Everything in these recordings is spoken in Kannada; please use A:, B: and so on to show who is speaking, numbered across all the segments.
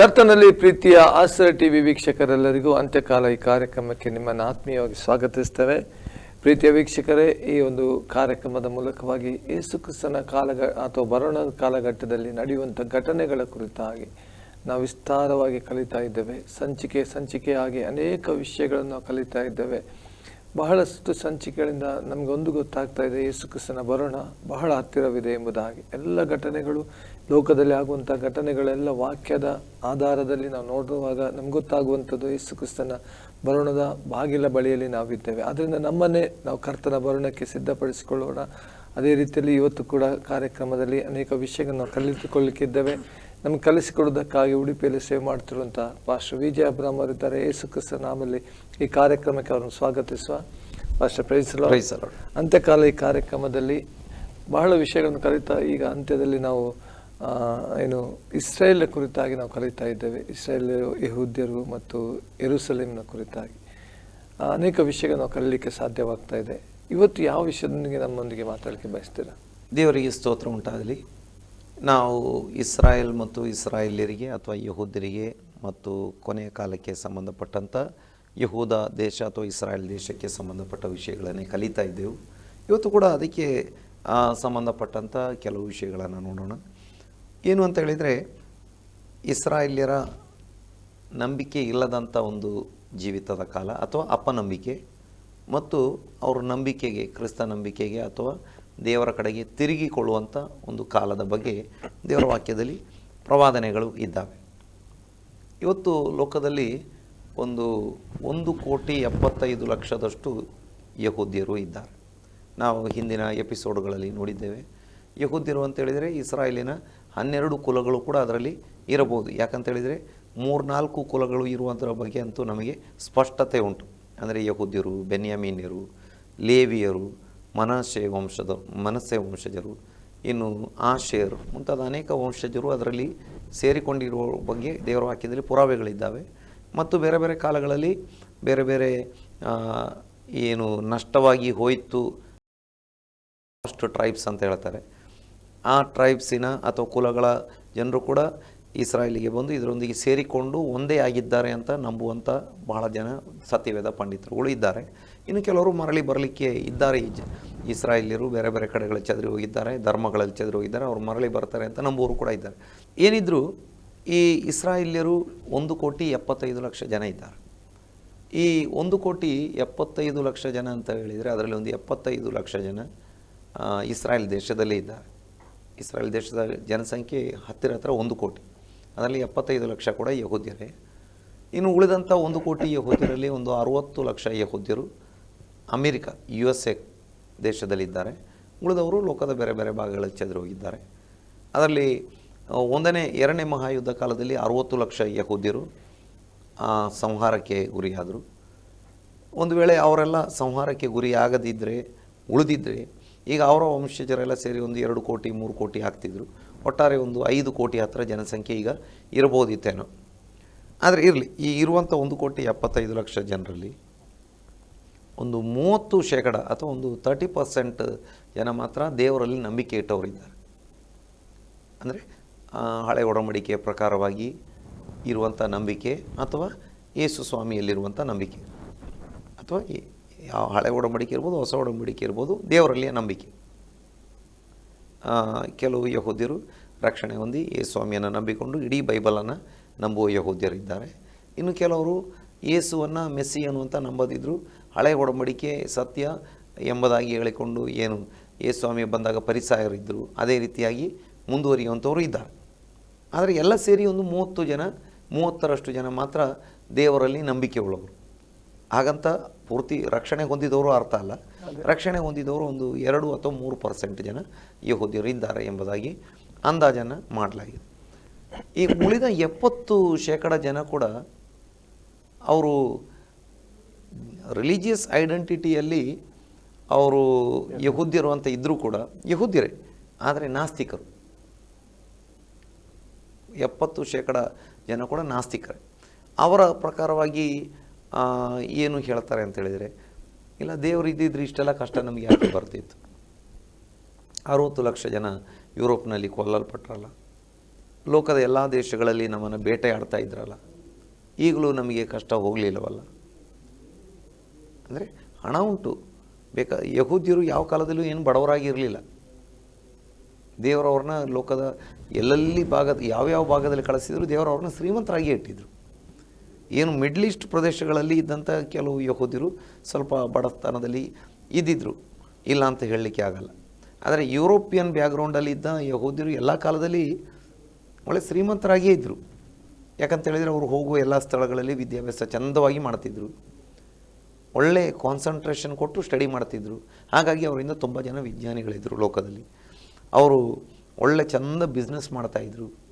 A: ಕರ್ತನಲ್ಲಿ ಪ್ರೀತಿಯ ಆಸರ ಟಿವಿ ವೀಕ್ಷಕರೆಲ್ಲರಿಗೂ ಅಂತ್ಯಕಾಲ ಈ ಕಾರ್ಯಕ್ರಮಕ್ಕೆ ನಿಮ್ಮನ್ನು ಆತ್ಮೀಯವಾಗಿ ಸ್ವಾಗತಿಸ್ತೇವೆ. ಪ್ರೀತಿಯ ವೀಕ್ಷಕರೇ, ಈ ಒಂದು ಕಾರ್ಯಕ್ರಮದ ಮೂಲಕವಾಗಿ ಯೇಸು ಕ್ರಿಸ್ತನ ಕಾಲಘ, ಅಥವಾ ಬರೋಣ ಕಾಲಘಟ್ಟದಲ್ಲಿ ನಡೆಯುವಂಥ ಘಟನೆಗಳ ಕುರಿತಾಗಿ ನಾವು ವಿಸ್ತಾರವಾಗಿ ಕಲಿತಾ ಇದ್ದೇವೆ. ಸಂಚಿಕೆ ಸಂಚಿಕೆಯಾಗಿ ಅನೇಕ ವಿಷಯಗಳನ್ನು ಕಲಿತಾ ಇದ್ದೇವೆ. ಬಹಳಷ್ಟು ಸಂಚಿಕೆಗಳಿಂದ ನಮಗೊಂದು ಗೊತ್ತಾಗ್ತಾ ಇದೆ, ಯೇಸು ಕ್ರಿಸ್ತನ ಬರೋಣ ಬಹಳ ಹತ್ತಿರವಿದೆ ಎಂಬುದಾಗಿ. ಎಲ್ಲ ಘಟನೆಗಳು ಲೋಕದಲ್ಲಿ ಆಗುವಂಥ ಘಟನೆಗಳೆಲ್ಲ ವಾಕ್ಯದ ಆಧಾರದಲ್ಲಿ ನಾವು ನೋಡುವಾಗ ನಮ್ಗೆ ಗೊತ್ತಾಗುವಂಥದ್ದು ಯೇಸು ಕ್ರಿಸ್ತನ ಬರುಣದ ಬಾಗಿಲ ಬಳಿಯಲ್ಲಿ ನಾವಿದ್ದೇವೆ. ಆದ್ದರಿಂದ ನಮ್ಮನ್ನೇ ನಾವು ಕರ್ತನ ಬರುಣಕ್ಕೆ ಸಿದ್ಧಪಡಿಸಿಕೊಳ್ಳೋಣ. ಅದೇ ರೀತಿಯಲ್ಲಿ ಇವತ್ತು ಕೂಡ ಕಾರ್ಯಕ್ರಮದಲ್ಲಿ ಅನೇಕ ವಿಷಯಗಳನ್ನು ನಾವು ಕಲಿತುಕೊಳ್ಳಿಕ್ಕಿದ್ದೇವೆ ನಮ್ಗೆ ಕಲಿಸಿಕೊಡೋದಕ್ಕಾಗಿ ಉಡುಪಿಯಲ್ಲಿ ಸೇವೆ ಮಾಡ್ತಿರುವಂಥ ಪಾಸ್ಟರ್ ವಿಜಯ ಅಬ್ರಾಮ್ ಅವರಿದ್ದಾರೆ. ಯೇಸು ಕ್ರಿಸ್ತ ನಾಮಲ್ಲಿ ಈ ಕಾರ್ಯಕ್ರಮಕ್ಕೆ ಅವರನ್ನು ಸ್ವಾಗತಿಸುವ ಪಾಸ್ಟರ್ ಪ್ರೈಸಲ ಅಂತ್ಯಕಾಲ ಈ ಕಾರ್ಯಕ್ರಮದಲ್ಲಿ ಬಹಳ ವಿಷಯಗಳನ್ನು ಕಲಿತಾ ಈಗ ಅಂತ್ಯದಲ್ಲಿ ನಾವು ಏನು ಇಸ್ರೇಲ್ ಕುರಿತಾಗಿ ನಾವು ಕಲಿತಾ ಇದ್ದೇವೆ. ಇಸ್ರೇಲ್ ಯಹೂದ್ಯರು ಮತ್ತು ಎರುಸಲೇಮ್ನ ಕುರಿತಾಗಿ. ಅನೇಕ ವಿಷಯಗಳು ನಾವು ಕಲೀಲಿಕ್ಕೆ ಸಾಧ್ಯವಾಗ್ತಾ ಇದೆ. ಇವತ್ತು ಯಾವ ವಿಷಯದೊಂದಿಗೆ ನಮ್ಮೊಂದಿಗೆ ಮಾತಾಡಲಿಕ್ಕೆ ಬಯಸ್ತೀರಾ?
B: ದೇವರಿಗೆ ಸ್ತೋತ್ರ ಉಂಟಾಗಲಿ. ನಾವು ಇಸ್ರಾಯೇಲ್ ಮತ್ತು ಇಸ್ರಾಯೇಲ್ಯರಿಗೆ ಅಥವಾ ಯಹೂದ್ಯರಿಗೆ ಮತ್ತು ಕೊನೆಯ ಕಾಲಕ್ಕೆ ಸಂಬಂಧಪಟ್ಟಂಥ ಯಹೂದ ದೇಶ ಅಥವಾ ಇಸ್ರಾಯೇಲ್ ದೇಶಕ್ಕೆ ಸಂಬಂಧಪಟ್ಟ ವಿಷಯಗಳನ್ನೇ ಕಲಿತಾ ಇದ್ದೆವು. ಇವತ್ತು ಕೂಡ ಅದಕ್ಕೆ ಸಂಬಂಧಪಟ್ಟಂಥ ಕೆಲವು ವಿಷಯಗಳನ್ನು ನೋಡೋಣ. ಏನು ಅಂತ ಹೇಳಿದರೆ, ಇಸ್ರಾಯೇಲ್ಯರ ನಂಬಿಕೆ ಇಲ್ಲದಂಥ ಒಂದು ಜೀವಿತದ ಕಾಲ ಅಥವಾ ಅಪನಂಬಿಕೆ ಮತ್ತು ಅವರ ನಂಬಿಕೆಗೆ, ಕ್ರಿಸ್ತ ನಂಬಿಕೆಗೆ ಅಥವಾ ದೇವರ ಕಡೆಗೆ ತಿರುಗಿಕೊಳ್ಳುವಂಥ ಒಂದು ಕಾಲದ ಬಗ್ಗೆ ದೇವರ ವಾಕ್ಯದಲ್ಲಿ ಪ್ರವಾದನೆಗಳು ಇದ್ದಾವೆ. ಇವತ್ತು ಲೋಕದಲ್ಲಿ ಒಂದು ಒಂದು ಕೋಟಿ ಎಪ್ಪತ್ತೈದು ಲಕ್ಷದಷ್ಟು ಯಹೂದ್ಯರು ಇದ್ದಾರೆ. ನಾವು ಹಿಂದಿನ ಎಪಿಸೋಡ್ಗಳಲ್ಲಿ ನೋಡಿದ್ದೇವೆ. ಯಹೂದ್ಯರು ಅಂತೇಳಿದರೆ ಇಸ್ರಾಯೇಲಿನ ಹನ್ನೆರಡು ಕುಲಗಳು ಕೂಡ ಅದರಲ್ಲಿ ಇರಬಹುದು. ಯಾಕಂತ ಹೇಳಿದರೆ ಮೂರ್ನಾಲ್ಕು ಕುಲಗಳು ಇರುವಂಥರ ಬಗ್ಗೆ ಅಂತೂ ನಮಗೆ ಸ್ಪಷ್ಟತೆ ಉಂಟು. ಅಂದರೆ ಯಹೂದ್ಯರು, ಬೆನ್ಯಾಮೀನ್ಯರು, ಲೇವಿಯರು ಮನಸೆ ವಂಶದ, ಮನಸ್ಸೆ ವಂಶಜರು, ಇನ್ನು ಆಶೇರ್ ಮುಂತಾದ ಅನೇಕ ವಂಶಜರು ಅದರಲ್ಲಿ ಸೇರಿಕೊಂಡಿರುವ ಬಗ್ಗೆ ದೇವರ ವಾಕ್ಯದಲ್ಲಿ ಪುರಾವೆಗಳಿದ್ದಾವೆ. ಮತ್ತು ಬೇರೆ ಬೇರೆ ಕಾಲಗಳಲ್ಲಿ ಬೇರೆ ಬೇರೆ ಏನು ನಷ್ಟವಾಗಿ ಹೋಯಿತು. ಅಷ್ಟು ಟ್ರೈಬ್ಸ್ ಅಂತ ಹೇಳ್ತಾರೆ. ಆ ಟ್ರೈಬ್ಸಿನ ಅಥವಾ ಕುಲಗಳ ಜನರು ಕೂಡ ಇಸ್ರಾಯೇಲಿಗೆ ಬಂದು ಇದರೊಂದಿಗೆ ಸೇರಿಕೊಂಡು ಒಂದೇ ಆಗಿದ್ದಾರೆ ಅಂತ ನಂಬುವಂಥ ಬಹಳ ಜನ ಸತ್ಯವೇದ ಪಂಡಿತರುಗಳು ಇದ್ದಾರೆ. ಇನ್ನು ಕೆಲವರು ಮರಳಿ ಬರಲಿಕ್ಕೆ ಇದ್ದಾರೆ. ಈ ಜ, ಇಸ್ರಾಯೇಲಿಯರು ಬೇರೆ ಬೇರೆ ಕಡೆಗಳಲ್ಲಿ ಚದರಿ ಹೋಗಿದ್ದಾರೆ, ಧರ್ಮಗಳಲ್ಲಿ ಚದರಿ ಹೋಗಿದ್ದಾರೆ, ಅವರು ಮರಳಿ ಬರ್ತಾರೆ ಅಂತ ನಂಬುವರು ಕೂಡ ಇದ್ದಾರೆ. ಏನಿದ್ರು ಈ ಇಸ್ರಾಯೇಲಿಯರು ಒಂದು ಕೋಟಿ ಎಪ್ಪತ್ತೈದು ಲಕ್ಷ ಜನ ಇದ್ದಾರೆ. ಈ ಒಂದು ಕೋಟಿ ಎಪ್ಪತ್ತೈದು ಲಕ್ಷ ಜನ ಅಂತ ಹೇಳಿದರೆ ಅದರಲ್ಲಿ ಒಂದು ಎಪ್ಪತ್ತೈದು ಲಕ್ಷ ಜನ ಇಸ್ರಾಯೇಲ್ ದೇಶದಲ್ಲೇ ಇದ್ದಾರೆ. ಇಸ್ರಾಯೇಲ್ ದೇಶದ ಜನಸಂಖ್ಯೆ ಹತ್ತಿರ ಹತ್ತಿರ ಒಂದು ಕೋಟಿ. ಅದರಲ್ಲಿ ಎಪ್ಪತ್ತೈದು ಲಕ್ಷ ಕೂಡ ಯಹೂದ್ಯರೇ. ಇನ್ನು ಉಳಿದಂಥ ಒಂದು ಕೋಟಿ ಯಹೂದ್ಯರಲ್ಲಿ ಒಂದು ಅರುವತ್ತು ಲಕ್ಷ ಯಹೂದ್ಯರು ಅಮೇರಿಕ ಯು ಎಸ್ ಎ ದೇಶದಲ್ಲಿದ್ದಾರೆ. ಉಳಿದವರು ಲೋಕದ ಬೇರೆ ಬೇರೆ ಭಾಗಗಳಲ್ಲಿ ಹೋಗಿದ್ದಾರೆ. ಅದರಲ್ಲಿ ಒಂದನೇ, ಎರಡನೇ ಮಹಾಯುದ್ಧ ಕಾಲದಲ್ಲಿ ಅರುವತ್ತು ಲಕ್ಷ ಯಹೂದ್ಯರು ಸಂಹಾರಕ್ಕೆ ಗುರಿಯಾದರು. ಒಂದು ವೇಳೆ ಅವರೆಲ್ಲ ಸಂಹಾರಕ್ಕೆ ಗುರಿಯಾಗದಿದ್ದರೆ ಉಳಿದಿದ್ದರೆ ಈಗ ಅವರ ವಂಶಜರೆಲ್ಲ ಸೇರಿ ಒಂದು ಎರಡು ಕೋಟಿ, ಮೂರು ಕೋಟಿ ಆಗ್ತಿದ್ರು ಒಟ್ಟಾರೆ ಒಂದು ಐದು ಕೋಟಿ ಹತ್ತಿರ ಜನಸಂಖ್ಯೆ ಈಗ ಇರ್ಬೋದಿತ್ತೇನೋ ಆದರೆ ಇರಲಿ, ಈ ಇರುವಂಥ ಒಂದು ಕೋಟಿ ಎಪ್ಪತ್ತೈದು ಲಕ್ಷ ಜನರಲ್ಲಿ ಒಂದು ಮೂವತ್ತು ಶೇಕಡ ಅಥವಾ ಒಂದು ತರ್ಟಿ ಪರ್ಸೆಂಟ್ ಜನ ಮಾತ್ರ ದೇವರಲ್ಲಿ ನಂಬಿಕೆ ಇಟ್ಟವರಿದ್ದಾರೆ. ಅಂದರೆ ಹಳೆ ಒಡಂಬಡಿಕೆಯ ಪ್ರಕಾರವಾಗಿ ಇರುವಂಥ ನಂಬಿಕೆ ಅಥವಾ ಯೇಸು ಸ್ವಾಮಿಯಲ್ಲಿರುವಂಥ ನಂಬಿಕೆ. ಅಥವಾ ಯಾವ ಹಳೆ ಒಡಂಬಡಿಕೆ ಇರ್ಬೋದು, ಹೊಸ ಒಡಂಬಡಿಕೆ ಇರ್ಬೋದು ದೇವರಲ್ಲಿಯ ನಂಬಿಕೆ. ಕೆಲವು ಯಹೋದ್ಯರು ರಕ್ಷಣೆ ಹೊಂದಿ ಯೇಸು ಸ್ವಾಮಿಯನ್ನು ನಂಬಿಕೊಂಡು ಇಡೀ ಬೈಬಲನ್ನು ನಂಬುವ ಯಹೋದ್ಯರಿದ್ದಾರೆ. ಇನ್ನು ಕೆಲವರು ಯೇಸುವನ್ನು ಮೆಸ್ಸಿ ಅನ್ನುವಂಥ ನಂಬದಿದ್ದರು ಹಳೆ ಒಡಂಬಡಿಕೆ ಸತ್ಯ ಎಂಬುದಾಗಿ ಹೇಳಿಕೊಂಡು ಏನು ಯೇಸು ಸ್ವಾಮಿ ಬಂದಾಗ ಪರಿಸಾಯರಿದ್ದರು ಅದೇ ರೀತಿಯಾಗಿ ಮುಂದುವರಿಯುವಂಥವರು ಇದ್ದಾರೆ. ಆದರೆ ಎಲ್ಲ ಸೇರಿ ಒಂದು ಮೂವತ್ತು ಜನ, ಮೂವತ್ತರಷ್ಟು ಜನ ಮಾತ್ರ ದೇವರಲ್ಲಿ ನಂಬಿಕೆ ಉಳ್ಳವರು ಹಾಗಂತ ಪೂರ್ತಿ ರಕ್ಷಣೆ ಹೊಂದಿದವರು ಅರ್ಥ ಅಲ್ಲ. ರಕ್ಷಣೆ ಹೊಂದಿದವರು ಒಂದು ಎರಡು ಅಥವಾ ಮೂರು ಪರ್ಸೆಂಟ್ ಜನ ಯಹೂದ್ಯರು ಇದ್ದಾರೆ ಎಂಬುದಾಗಿ ಅಂದಾಜನ್ನು ಮಾಡಲಾಗಿದೆ. ಈ ಉಳಿದ ಎಪ್ಪತ್ತು ಶೇಕಡ ಜನ ಕೂಡ ಅವರು ರಿಲಿಜಿಯಸ್ ಐಡೆಂಟಿಟಿಯಲ್ಲಿ ಅವರು ಯಹೂದ್ಯರು ಅಂತ ಇದ್ದರೂ ಕೂಡ ಯಹೂದ್ಯರೇ, ಆದರೆ ನಾಸ್ತಿಕರು. ಎಪ್ಪತ್ತು ಶೇಕಡ ಜನ ಕೂಡ ನಾಸ್ತಿಕರೇ. ಅವರ ಪ್ರಕಾರವಾಗಿ ಏನು ಹೇಳ್ತಾರೆ ಅಂತ ಹೇಳಿದರೆ, ಇಲ್ಲ, ದೇವರು ಇದ್ದಿದ್ರೆ ಇಷ್ಟೆಲ್ಲ ಕಷ್ಟ ನಮಗೆ ಯಾಕೆ ಬರ್ತಿತ್ತು? ಅರುವತ್ತು ಲಕ್ಷ ಜನ ಯುರೋಪ್ನಲ್ಲಿ ಕೊಲ್ಲಲ್ಪಟ್ರಲ್ಲ. ಲೋಕದ ಎಲ್ಲ ದೇಶಗಳಲ್ಲಿ ನಮ್ಮನ್ನು ಬೇಟೆಯಾಡ್ತಾ ಇದ್ರಲ್ಲ. ಈಗಲೂ ನಮಗೆ ಕಷ್ಟ ಹೋಗಲಿಲ್ಲವಲ್ಲ. ಅಂದರೆ ಹಣ ಉಂಟು. ಬೇಕಾ, ಯಹೂದ್ಯರು ಯಾವ ಕಾಲದಲ್ಲೂ ಏನು ಬಡವರಾಗಿರಲಿಲ್ಲ. ದೇವರವ್ರನ್ನ ಲೋಕದ ಎಲ್ಲೆಲ್ಲಿ ಭಾಗದ, ಯಾವ್ಯಾವ ಭಾಗದಲ್ಲಿ ಕಳಿಸಿದ್ರು ದೇವರವ್ರನ್ನ ಶ್ರೀಮಂತರಾಗಿ ಇಟ್ಟಿದ್ರು. ಏನು ಮಿಡ್ಲ್ ಈಸ್ಟ್ ಪ್ರದೇಶಗಳಲ್ಲಿ ಇದ್ದಂಥ ಕೆಲವು ಯಹೂದಿರು ಸ್ವಲ್ಪ ಬಡತನದಲ್ಲಿ ಇದ್ದಿದ್ರು. ಇಲ್ಲ ಅಂತ ಹೇಳಲಿಕ್ಕೆ ಆಗಲ್ಲ. ಆದರೆ ಯುರೋಪಿಯನ್ ಬ್ಯಾಕ್ಗ್ರೌಂಡಲ್ಲಿ ಇದ್ದ ಯಹೂದಿರು ಎಲ್ಲ ಕಾಲದಲ್ಲಿ ಒಳ್ಳೆ ಶ್ರೀಮಂತರಾಗಿಯೇ ಇದ್ದರು ಯಾಕಂತ ಹೇಳಿದರೆ ಅವರು ಹೋಗುವ ಎಲ್ಲ ಸ್ಥಳಗಳಲ್ಲಿ ವಿದ್ಯಾಭ್ಯಾಸ ಚಂದವಾಗಿ ಮಾಡ್ತಿದ್ರು. ಒಳ್ಳೆ ಕಾನ್ಸಂಟ್ರೇಷನ್ ಕೊಟ್ಟು ಸ್ಟಡಿ ಮಾಡ್ತಿದ್ರು. ಹಾಗಾಗಿ ಅವರಿಂದ ತುಂಬ ಜನ ವಿಜ್ಞಾನಿಗಳಿದ್ದರು ಲೋಕದಲ್ಲಿ. ಅವರು ಒಳ್ಳೆ ಚಂದ ಬಿಸ್ನೆಸ್ ಮಾಡ್ತಾಯಿದ್ರು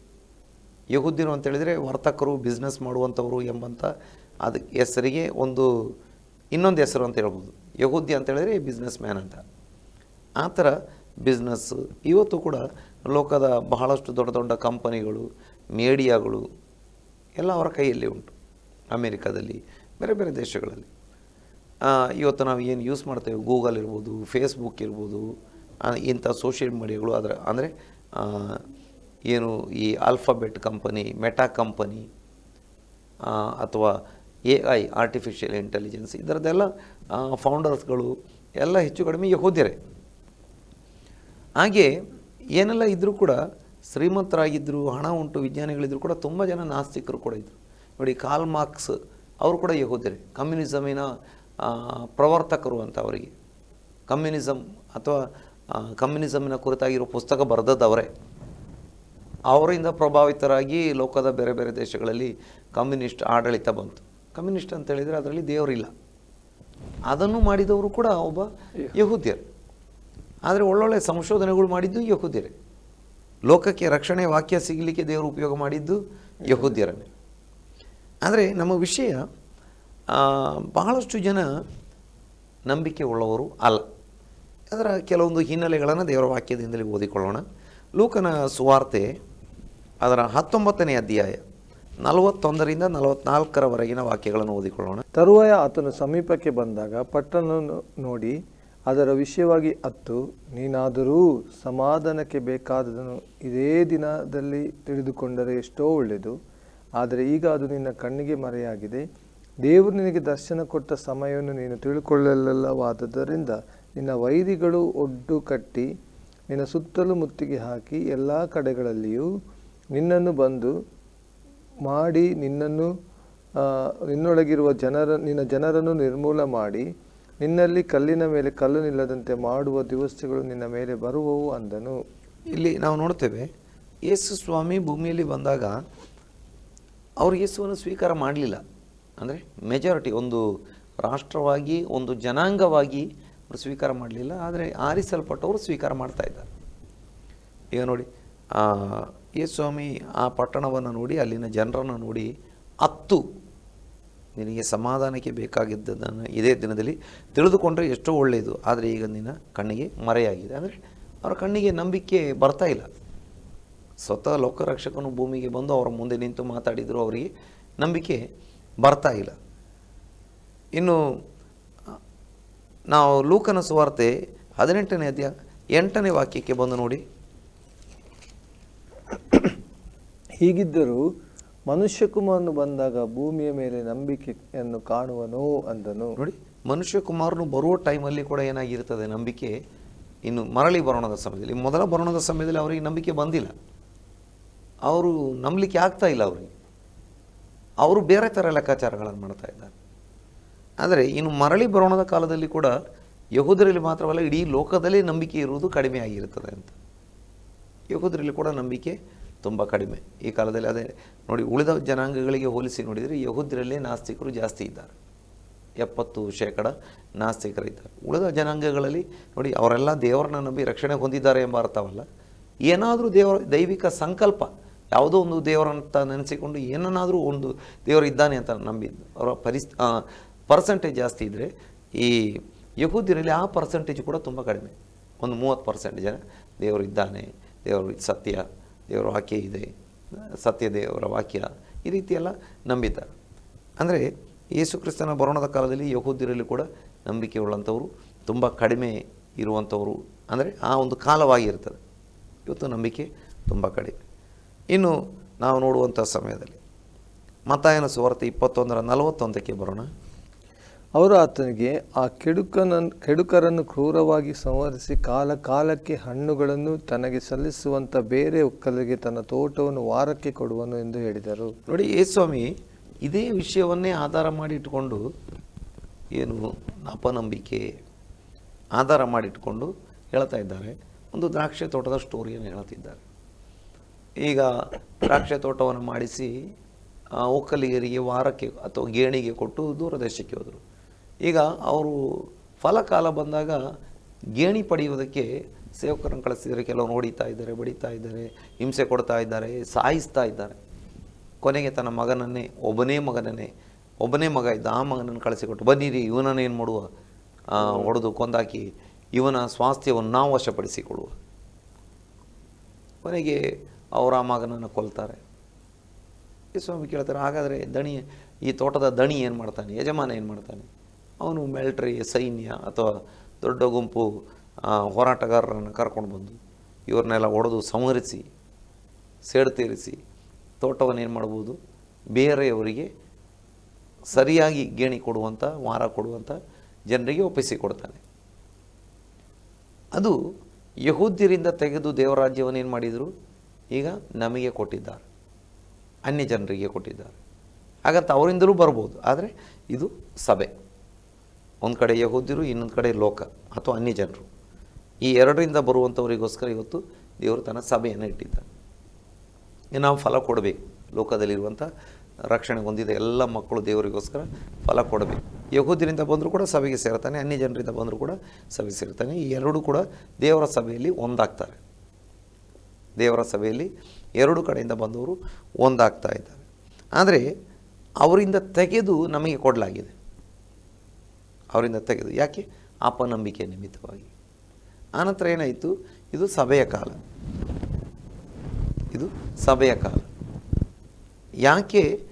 B: ಯಹುದ್ಯರು ಅಂತ ಹೇಳಿದರೆ ವರ್ತಕರು ಬಿಸ್ನೆಸ್ ಮಾಡುವಂಥವರು ಎಂಬಂಥ ಅದಕ್ಕೆ ಹೆಸರಿಗೆ ಒಂದು ಇನ್ನೊಂದು ಹೆಸರು ಅಂತ ಹೇಳ್ಬೋದು. ಯಹೂದಿ ಅಂತ ಹೇಳಿದರೆ ಬಿಸ್ನೆಸ್ ಮ್ಯಾನ್ ಅಂತ. ಆ ಥರ ಬಿಸ್ನೆಸ್ಸು ಇವತ್ತು ಕೂಡ ಲೋಕದ ಬಹಳಷ್ಟು ದೊಡ್ಡ ದೊಡ್ಡ ಕಂಪನಿಗಳು ಮೀಡಿಯಾಗಳು ಎಲ್ಲ ಅವರ ಕೈಯಲ್ಲಿ ಉಂಟು. ಅಮೇರಿಕಾದಲ್ಲಿ, ಬೇರೆ ಬೇರೆ ದೇಶಗಳಲ್ಲಿ. ಇವತ್ತು ನಾವು ಏನು ಯೂಸ್ ಮಾಡ್ತೇವೆ? ಗೂಗಲ್ ಇರ್ಬೋದು ಫೇಸ್ಬುಕ್ ಇರ್ಬೋದು ಇಂಥ ಸೋಷಿಯಲ್ ಮೀಡಿಯಾಗಳು ಅದರ ಅಂದರೆ ಏನು ಈ ಆಲ್ಫಾಬೆಟ್ ಕಂಪನಿ ಮೆಟಾ ಕಂಪನಿ ಅಥವಾ ಎ ಐ ಆರ್ಟಿಫಿಷಿಯಲ್ ಇಂಟೆಲಿಜೆನ್ಸ್ ಇದರದ್ದೆಲ್ಲ ಫೌಂಡರ್ಸ್ಗಳು ಎಲ್ಲ ಹೆಚ್ಚು ಕಡಿಮೆ ಯಹೋದ್ಯರೆ. ಹಾಗೆ ಏನೆಲ್ಲ ಇದ್ದರೂ ಕೂಡ ಶ್ರೀಮಂತರಾಗಿದ್ದರು ಹಣ ಉಂಟು ವಿಜ್ಞಾನಿಗಳಿದ್ದರೂ ಕೂಡ ತುಂಬ ಜನ ನಾಸ್ತಿಕರು ಕೂಡ ಇದ್ದರು ನೋಡಿ ಕಾಲ್ ಮಾರ್ಕ್ಸ್ ಅವರು ಕೂಡ ಯಹೋದ್ಯರೆ. ಕಮ್ಯುನಿಸಮಿನ ಪ್ರವರ್ತಕರು ಅಂತ ಅವರಿಗೆ. ಕಮ್ಯುನಿಸಮ್ ಅಥವಾ ಕಮ್ಯುನಿಸಮ್ನ ಕುರಿತಾಗಿರೋ ಪುಸ್ತಕ ಬರೆದದ್ದು ಅವರೇ ಅವರಿಂದ ಪ್ರಭಾವಿತರಾಗಿ ಲೋಕದ ಬೇರೆ ಬೇರೆ ದೇಶಗಳಲ್ಲಿ ಕಮ್ಯುನಿಸ್ಟ್ ಆಡಳಿತ ಬಂತು. ಕಮ್ಯುನಿಸ್ಟ್ ಅಂತ ಹೇಳಿದರೆ ಅದರಲ್ಲಿ ದೇವರಿಲ್ಲ. ಅದನ್ನು ಮಾಡಿದವರು ಕೂಡ ಒಬ್ಬ ಯಹೂದ್ಯರು. ಆದರೆ ಒಳ್ಳೊಳ್ಳೆ ಸಂಶೋಧನೆಗಳು ಮಾಡಿದ್ದು ಯಹೂದ್ಯರೇ. ಲೋಕಕ್ಕೆ ರಕ್ಷಣೆ, ವಾಕ್ಯ ಸಿಗಲಿಕ್ಕೆ ದೇವರು ಉಪಯೋಗ ಮಾಡಿದ್ದು ಯಹೂದ್ಯರನ್ನೇ. ಆದರೆ ನಮ್ಮ ವಿಷಯ ಬಹಳಷ್ಟು ಜನ ನಂಬಿಕೆ ಉಳ್ಳವರು ಅಲ್ಲ. ಅದರ ಕೆಲವೊಂದು ಹಿನ್ನೆಲೆಗಳನ್ನು ದೇವರ ವಾಕ್ಯದಿಂದಲೇ ಓದಿಕೊಳ್ಳೋಣ. ಲೋಕನ ಸುವಾರ್ತೆ ಅದರ ಹತ್ತೊಂಬತ್ತನೇ ಅಧ್ಯಾಯ, ನಲವತ್ತೊಂದರಿಂದ ನಲವತ್ನಾಲ್ಕರವರೆಗಿನ ವಾಕ್ಯಗಳನ್ನು ಓದಿಕೊಳ್ಳೋಣ.
A: ತರುವಾಯ ಆತನು ಸಮೀಪಕ್ಕೆ ಬಂದಾಗ ಪಟ್ಟಣ ನೋಡಿ, ಅದರ ವಿಷಯವಾಗಿ ಅತ್ತು, ನೀನಾದರೂ ಸಮಾಧಾನಕ್ಕೆ ಬೇಕಾದದನ್ನು ಇದೇ ದಿನದಲ್ಲಿ ತಿಳಿದುಕೊಂಡರೆ ಎಷ್ಟೋ ಒಳ್ಳೆಯದು, ಆದರೆ ಈಗ ಅದು ನಿನ್ನ ಕಣ್ಣಿಗೆ ಮರೆಯಾಗಿದೆ. ದೇವರು ನಿನಗೆ ದರ್ಶನ ಕೊಟ್ಟ ಸಮಯವನ್ನು ನೀನು ತಿಳ್ಕೊಳ್ಳಲ್ಲವಾದದರಿಂದ ನಿನ್ನ ವೈರಿಗಳು ಒಡ್ಡು ಕಟ್ಟಿ ನಿನ್ನ ಸುತ್ತಲೂ ಮುತ್ತಿಗೆ ಹಾಕಿ ಎಲ್ಲ ಕಡೆಗಳಲ್ಲಿಯೂ ನಿನ್ನನ್ನು ಬಂದು ಮಾಡಿ ನಿನ್ನನ್ನು ನಿನ್ನೊಳಗಿರುವ ಜನರ, ನಿನ್ನ ಜನರನ್ನು ನಿರ್ಮೂಲ ಮಾಡಿ, ನಿನ್ನಲ್ಲಿ ಕಲ್ಲಿನ ಮೇಲೆ ಕಲ್ಲು ನಿಲ್ಲದಂತೆ ಮಾಡುವ ದಿವಸಗಳು ನಿನ್ನ ಮೇಲೆ ಬರುವವು ಅಂದನು.
B: ಇಲ್ಲಿ ನಾವು ನೋಡ್ತೇವೆ, ಯೇಸು ಸ್ವಾಮಿ ಭೂಮಿಯಲ್ಲಿ ಬಂದಾಗ ಅವರು ಯೇಸುವನ್ನು ಸ್ವೀಕಾರ ಮಾಡಲಿಲ್ಲ. ಅಂದರೆ ಮೆಜಾರಿಟಿ ಒಂದು ರಾಷ್ಟ್ರವಾಗಿ, ಒಂದು ಜನಾಂಗವಾಗಿ ಅವರು ಸ್ವೀಕಾರ ಮಾಡಲಿಲ್ಲ, ಆದರೆ ಆರಿಸಲ್ಪಟ್ಟವರು ಸ್ವೀಕಾರ ಮಾಡ್ತಾ ಇದ್ದಾರೆ. ಈಗ ನೋಡಿ ಸ್ವಾಮಿ, ಆ ಪಟ್ಟಣವನ್ನು ನೋಡಿ, ಅಲ್ಲಿನ ಜನರನ್ನು ನೋಡಿ ಹತ್ತು ನಿನಗೆ ಸಮಾಧಾನಕ್ಕೆ ಬೇಕಾಗಿದ್ದದನ್ನು ಇದೇ ದಿನದಲ್ಲಿ ತಿಳಿದುಕೊಂಡ್ರೆ ಎಷ್ಟೋ ಒಳ್ಳೆಯದು. ಆದರೆ ಈಗ ನಿನ್ನ ಕಣ್ಣಿಗೆ ಮರೆಯಾಗಿದೆ. ಅಂದರೆ ಅವರ ಕಣ್ಣಿಗೆ ನಂಬಿಕೆ ಬರ್ತಾ ಇಲ್ಲ. ಸ್ವತಃ ಲೋಕರಕ್ಷಕನು ಭೂಮಿಗೆ ಬಂದು ಅವರ ಮುಂದೆ ನಿಂತು ಮಾತಾಡಿದರೂ ಅವರಿಗೆ ನಂಬಿಕೆ ಬರ್ತಾ ಇಲ್ಲ. ಇನ್ನು, ನಾವು ಲೂಕನ ಸುವಾರ್ತೆ ಹದಿನೆಂಟನೇ ಅಧ್ಯಾಯ ಎಂಟನೇ ವಾಕ್ಯಕ್ಕೆ ಬಂದು ನೋಡಿ.
A: ಹೀಗಿದ್ದರೂ ಮನುಷ್ಯಕುಮಾರನು ಬಂದಾಗ ಭೂಮಿಯ ಮೇಲೆ ನಂಬಿಕೆಯನ್ನು ಕಾಣುವನು ಅಂದನು.
B: ನೋಡಿ, ಮನುಷ್ಯಕುಮಾರನು ಬರುವ ಟೈಮಲ್ಲಿ ಕೂಡ ಏನಾಗಿರ್ತದೆ ನಂಬಿಕೆ ಇನ್ನು ಮರಳಿ ಬರೋಣದ ಸಮಯದಲ್ಲಿ. ಮೊದಲ ಬರೋಣದ ಸಮಯದಲ್ಲಿ ಅವರಿಗೆ ನಂಬಿಕೆ ಬಂದಿಲ್ಲ. ಅವರು ನಂಬಲಿಕ್ಕೆ ಆಗ್ತಾ ಇಲ್ಲ ಅವರಿಗೆ. ಅವರು ಬೇರೆ ಥರ ಲೆಕ್ಕಾಚಾರಗಳನ್ನು ಮಾಡ್ತಾ ಇದ್ದಾರೆ. ಆದರೆ ಇನ್ನು ಮರಳಿ ಬರೋಣದ ಕಾಲದಲ್ಲಿ ಕೂಡ ಯಹೂದರಲ್ಲಿ ಮಾತ್ರವಲ್ಲ, ಇಡೀ ಲೋಕದಲ್ಲೇ ನಂಬಿಕೆ ಇರುವುದು ಕಡಿಮೆ ಆಗಿರುತ್ತದೆ ಅಂತ. ಯಹೂದರಲ್ಲಿ ಕೂಡ ನಂಬಿಕೆ ತುಂಬ ಕಡಿಮೆ. ಈ ಕಾಲದಲ್ಲಿ ಅದೇ ನೋಡಿ ಉಳಿದ ಜನಾಂಗಗಳಿಗೆ ಹೋಲಿಸಿ ನೋಡಿದರೆ ಯಹೂದರಲ್ಲಿ ನಾಸ್ತಿಕರು ಜಾಸ್ತಿ ಇದ್ದಾರೆ. ಎಪ್ಪತ್ತು ಶೇಕಡ ನಾಸ್ತಿಕರಿದ್ದಾರೆ. ಉಳಿದ ಜನಾಂಗಗಳಲ್ಲಿ ನೋಡಿ ಅವರೆಲ್ಲ ದೇವರನ್ನ ನಂಬಿ ರಕ್ಷಣೆ ಹೊಂದಿದ್ದಾರೆ ಎಂಬ ಅರ್ಥವಲ್ಲ. ಏನಾದರೂ ದೇವರ ದೈವಿಕ ಸಂಕಲ್ಪ, ಯಾವುದೋ ಒಂದು ದೇವರಂತ ನೆನೆಸಿಕೊಂಡು ಏನನ್ನಾದರೂ ಒಂದು ದೇವರು ಇದ್ದಾನೆ ಅಂತ ನಂಬಿದ್ದು. ಅವರ ಪರಿಸ್ ಪರ್ಸೆಂಟೇಜ್ ಜಾಸ್ತಿ ಇದ್ದರೆ ಈ ಯಹೂದಿನಲ್ಲಿ ಆ ಪರ್ಸೆಂಟೇಜ್ ಕೂಡ ತುಂಬ ಕಡಿಮೆ. ಒಂದು ಮೂವತ್ತು ಪರ್ಸೆಂಟ್ ಜನ ದೇವರು ಇದ್ದಾನೆ ದೇವರು ಸತ್ಯ, ದೇವರ ವಾಕ್ಯ ಇದೆ, ಸತ್ಯ ದೇವರ ವಾಕ್ಯ, ಈ ರೀತಿಯೆಲ್ಲ ನಂಬಿದ್ದಾರೆ ಅಂದರೆ ಯೇಸು ಕ್ರಿಸ್ತನ ಬರೋಣದ ಕಾಲದಲ್ಲಿ ಯಹೂದ್ಯರಲ್ಲಿ ಕೂಡ ನಂಬಿಕೆ ಉಳ್ಳಂಥವರು, ತುಂಬ ಕಡಿಮೆ ಇರುವಂಥವರು, ಅಂದರೆ ಆ ಒಂದು ಕಾಲವಾಗಿರ್ತದೆ. ಇವತ್ತು ನಂಬಿಕೆ ತುಂಬ ಕಡಿಮೆ. ಇನ್ನು ನಾವು ನೋಡುವಂಥ ಸಮಯದಲ್ಲಿ ಮತಾಯನ ಸುವಾರ್ತೆ ಇಪ್ಪತ್ತೊಂದರ ನಲವತ್ತೊಂದಕ್ಕೆ ಬರೋಣ.
A: ಅವರು ಆತನಿಗೆ ಆ ಕೆಡುಕನ ಕೆಡುಕರನ್ನು ಕ್ರೂರವಾಗಿ ಸಂಹರಿಸಿ ಕಾಲ ಕಾಲಕ್ಕೆ ಹಣ್ಣುಗಳನ್ನು ತನಗೆ ಸಲ್ಲಿಸುವಂಥ ಬೇರೆ ಒಕ್ಕಲಿಗೆ ತನ್ನ ತೋಟವನ್ನು ವಾರಕ್ಕೆ ಕೊಡುವನು ಎಂದು ಹೇಳಿದರು.
B: ನೋಡಿ, ಯೇಸ್ವಾಮಿ ಇದೇ ವಿಷಯವನ್ನೇ ಆಧಾರ ಮಾಡಿಟ್ಕೊಂಡು ಏನು ಅಪನಂಬಿಕೆ ಆಧಾರ ಮಾಡಿಟ್ಕೊಂಡು ಹೇಳ್ತಾ ಇದ್ದಾರೆ. ಒಂದು ದ್ರಾಕ್ಷಿ ತೋಟದ ಸ್ಟೋರಿಯನ್ನು ಹೇಳ್ತಿದ್ದಾರೆ. ಈಗ ದ್ರಾಕ್ಷಿ ತೋಟವನ್ನು ಮಾಡಿಸಿ ಒಕ್ಕಲಿಗರಿಗೆ ವಾರಕ್ಕೆ ಅಥವಾ ಗೇಣಿಗೆ ಕೊಟ್ಟು ದೂರದೇಶಕ್ಕೆ ಹೋದರು. ಈಗ ಅವರು ಫಲಕಾಲ ಬಂದಾಗ ಗೇಣಿ ಪಡೆಯುವುದಕ್ಕೆ ಸೇವಕರನ್ನು ಕಳಿಸಿದರೆ ಕೆಲವರು ಹೊಡಿತಾ ಇದ್ದಾರೆ, ಬಡಿತಾ ಇದ್ದಾರೆ, ಹಿಂಸೆ ಕೊಡ್ತಾ ಇದ್ದಾರೆ, ಸಾಯಿಸ್ತಾ ಇದ್ದಾರೆ. ಕೊನೆಗೆ ತನ್ನ ಮಗನನ್ನೇ, ಒಬ್ಬನೇ ಮಗನನ್ನೇ, ಒಬ್ಬನೇ ಮಗ ಇದ್ದ ಆ ಮಗನನ್ನು ಕಳಿಸಿಕೊಟ್ಟು, ಬನ್ನಿರಿ, ಇವನನ್ನು ಏನು ಮಾಡುವ? ಹೊಡೆದು ಕೊಂದಾಕಿ ಇವನ ಸ್ವಾಸ್ಥ್ಯವನ್ನು ನಾವು ವಶಪಡಿಸಿಕೊಳ್ಳುವ. ಕೊನೆಗೆ ಅವರ ಆ ಮಗನನ್ನು ಕೊಲ್ತಾರೆ. ಸ್ವಾಮಿ ಕೇಳ್ತಾರೆ, ಹಾಗಾದರೆ ದಣಿ, ಈ ತೋಟದ ದಣಿ ಏನು ಮಾಡ್ತಾನೆ? ಯಜಮಾನ ಏನು ಮಾಡ್ತಾನೆ? ಅವನು ಮಿಲಿಟ್ರಿ ಸೈನ್ಯ ಅಥವಾ ದೊಡ್ಡ ಗುಂಪು ಹೋರಾಟಗಾರರನ್ನು ಕರ್ಕೊಂಡು ಬಂದು ಇವ್ರನ್ನೆಲ್ಲ ಒಡೆದು ಸಂಹರಿಸಿ, ಸೇಡು ತೀರಿಸಿ ತೋಟವನ್ನು ಏನು ಮಾಡ್ಬೋದು? ಬೇರೆಯವರಿಗೆ ಸರಿಯಾಗಿ ಗೇಣಿ ಕೊಡುವಂಥ ವಾರ ಕೊಡುವಂಥ ಜನರಿಗೆ ಒಪ್ಪಿಸಿಕೊಡ್ತಾನೆ ಅದು ಯಹೂದ್ಯರಿಂದ ತೆಗೆದು ದೇವರಾಜ್ಯವನ್ನು ಏನು ಮಾಡಿದರು? ಈಗ ನಮಗೆ ಕೊಟ್ಟಿದ್ದಾರೆ. ಅನ್ಯ ಜನರಿಗೆ ಕೊಟ್ಟಿದ್ದಾರೆ. ಹಾಗಂತ ಅವರಿಂದಲೂ ಬರ್ಬೋದು. ಆದರೆ ಇದು ಸಭೆ. ಒಂದು ಕಡೆ ಯಹೂದಿರು ಇನ್ನೊಂದು ಕಡೆ ಲೋಕ ಅಥವಾ ಅನ್ಯ ಜನರು. ಈ ಎರಡರಿಂದ ಬರುವಂಥವರಿಗೋಸ್ಕರ ಇವತ್ತು ದೇವರು ತನ್ನ ಸಭೆಯನ್ನು ಇಟ್ಟಿದ್ದಾನೆ. ನಾವು ಫಲ ಕೊಡಬೇಕು. ಲೋಕದಲ್ಲಿರುವಂಥ ರಕ್ಷಣೆ ಹೊಂದಿದ ಎಲ್ಲ ಮಕ್ಕಳು ದೇವರಿಗೋಸ್ಕರ ಫಲ ಕೊಡಬೇಕು. ಯಹೂದ್ಯರಿಂದ ಬಂದರೂ ಕೂಡ ಸಭೆಗೆ ಸೇರ್ತಾನೆ, ಅನ್ಯ ಜನರಿಂದ ಬಂದರೂ ಕೂಡ ಸಭೆಗೆ ಸೇರ್ತಾನೆ. ಈ ಎರಡೂ ಕೂಡ ದೇವರ ಸಭೆಯಲ್ಲಿ ಒಂದಾಗ್ತಾರೆ. ದೇವರ ಸಭೆಯಲ್ಲಿ ಎರಡು ಕಡೆಯಿಂದ ಬಂದವರು ಒಂದಾಗ್ತಾ ಇದ್ದಾರೆ. ಆದರೆ ಅವರಿಂದ ತೆಗೆದು ನಮಗೆ ಕೊಡಲಾಗಿದೆ. ಅವರಿಂದ ತೆಗೆದು. ಯಾಕೆ? ಅಪನಂಬಿಕೆ ನಿಮಿತ್ತವಾಗಿ. ಆನಂತರ ಏನಾಯಿತು? ಇದು ಸಭೆಯ ಕಾಲ. ಇದು ಸಭೆಯ ಕಾಲ. ಯಾಕೆ?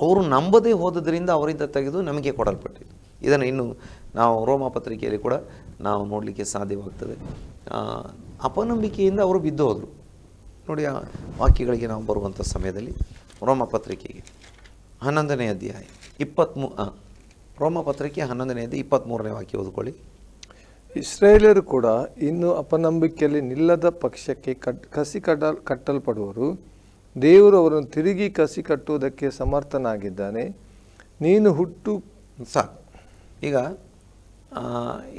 B: ಅವರು ನಂಬದೇ ಹೋದದ್ರಿಂದ ಅವರಿಂದ ತೆಗೆದು ನಮಗೆ ಕೊಡಲ್ಪಟ್ಟಿತು ಇದನ್ನು ಇನ್ನು ನಾವು ರೋಮ ಪತ್ರಿಕೆಯಲ್ಲಿ ಕೂಡ ನಾವು ನೋಡಲಿಕ್ಕೆ ಸಾಧ್ಯವಾಗ್ತದೆ. ಅಪನಂಬಿಕೆಯಿಂದ ಅವರು ಬಿದ್ದು ಹೋದರು ನೋಡಿ, ಆ ವಾಕ್ಯಗಳಿಗೆ ನಾವು ಬರುವಂಥ ಸಮಯದಲ್ಲಿ ರೋಮ ಪತ್ರಿಕೆಗೆ ಹನ್ನೊಂದನೇ ಅಧ್ಯಾಯ ಇಪ್ಪತ್ತ್ಮೂ ರೋಮ ಪತ್ರಿಕೆ ಹನ್ನೊಂದನೆಯದು ಇಪ್ಪತ್ತ್ಮೂರನೇ ವಾಕ್ಯ ಓದ್ಕೊಳ್ಳಿ.
A: ಇಸ್ರೇಲರು ಕೂಡ ಇನ್ನು ಅಪನಂಬಿಕೆಯಲ್ಲಿ ನಿಲ್ಲದ ಪಕ್ಷಕ್ಕೆ ಕಟ್ ಕಸಿ ಕಟ್ಟ ಕಟ್ಟಲ್ಪಡುವರು. ದೇವರು ಅವರನ್ನು ತಿರುಗಿ ಕಸಿ ಕಟ್ಟುವುದಕ್ಕೆ ಸಮರ್ಥನಾಗಿದ್ದಾನೆ. ನೀನು ಹುಟ್ಟು
B: ಸಾಕು ಈಗ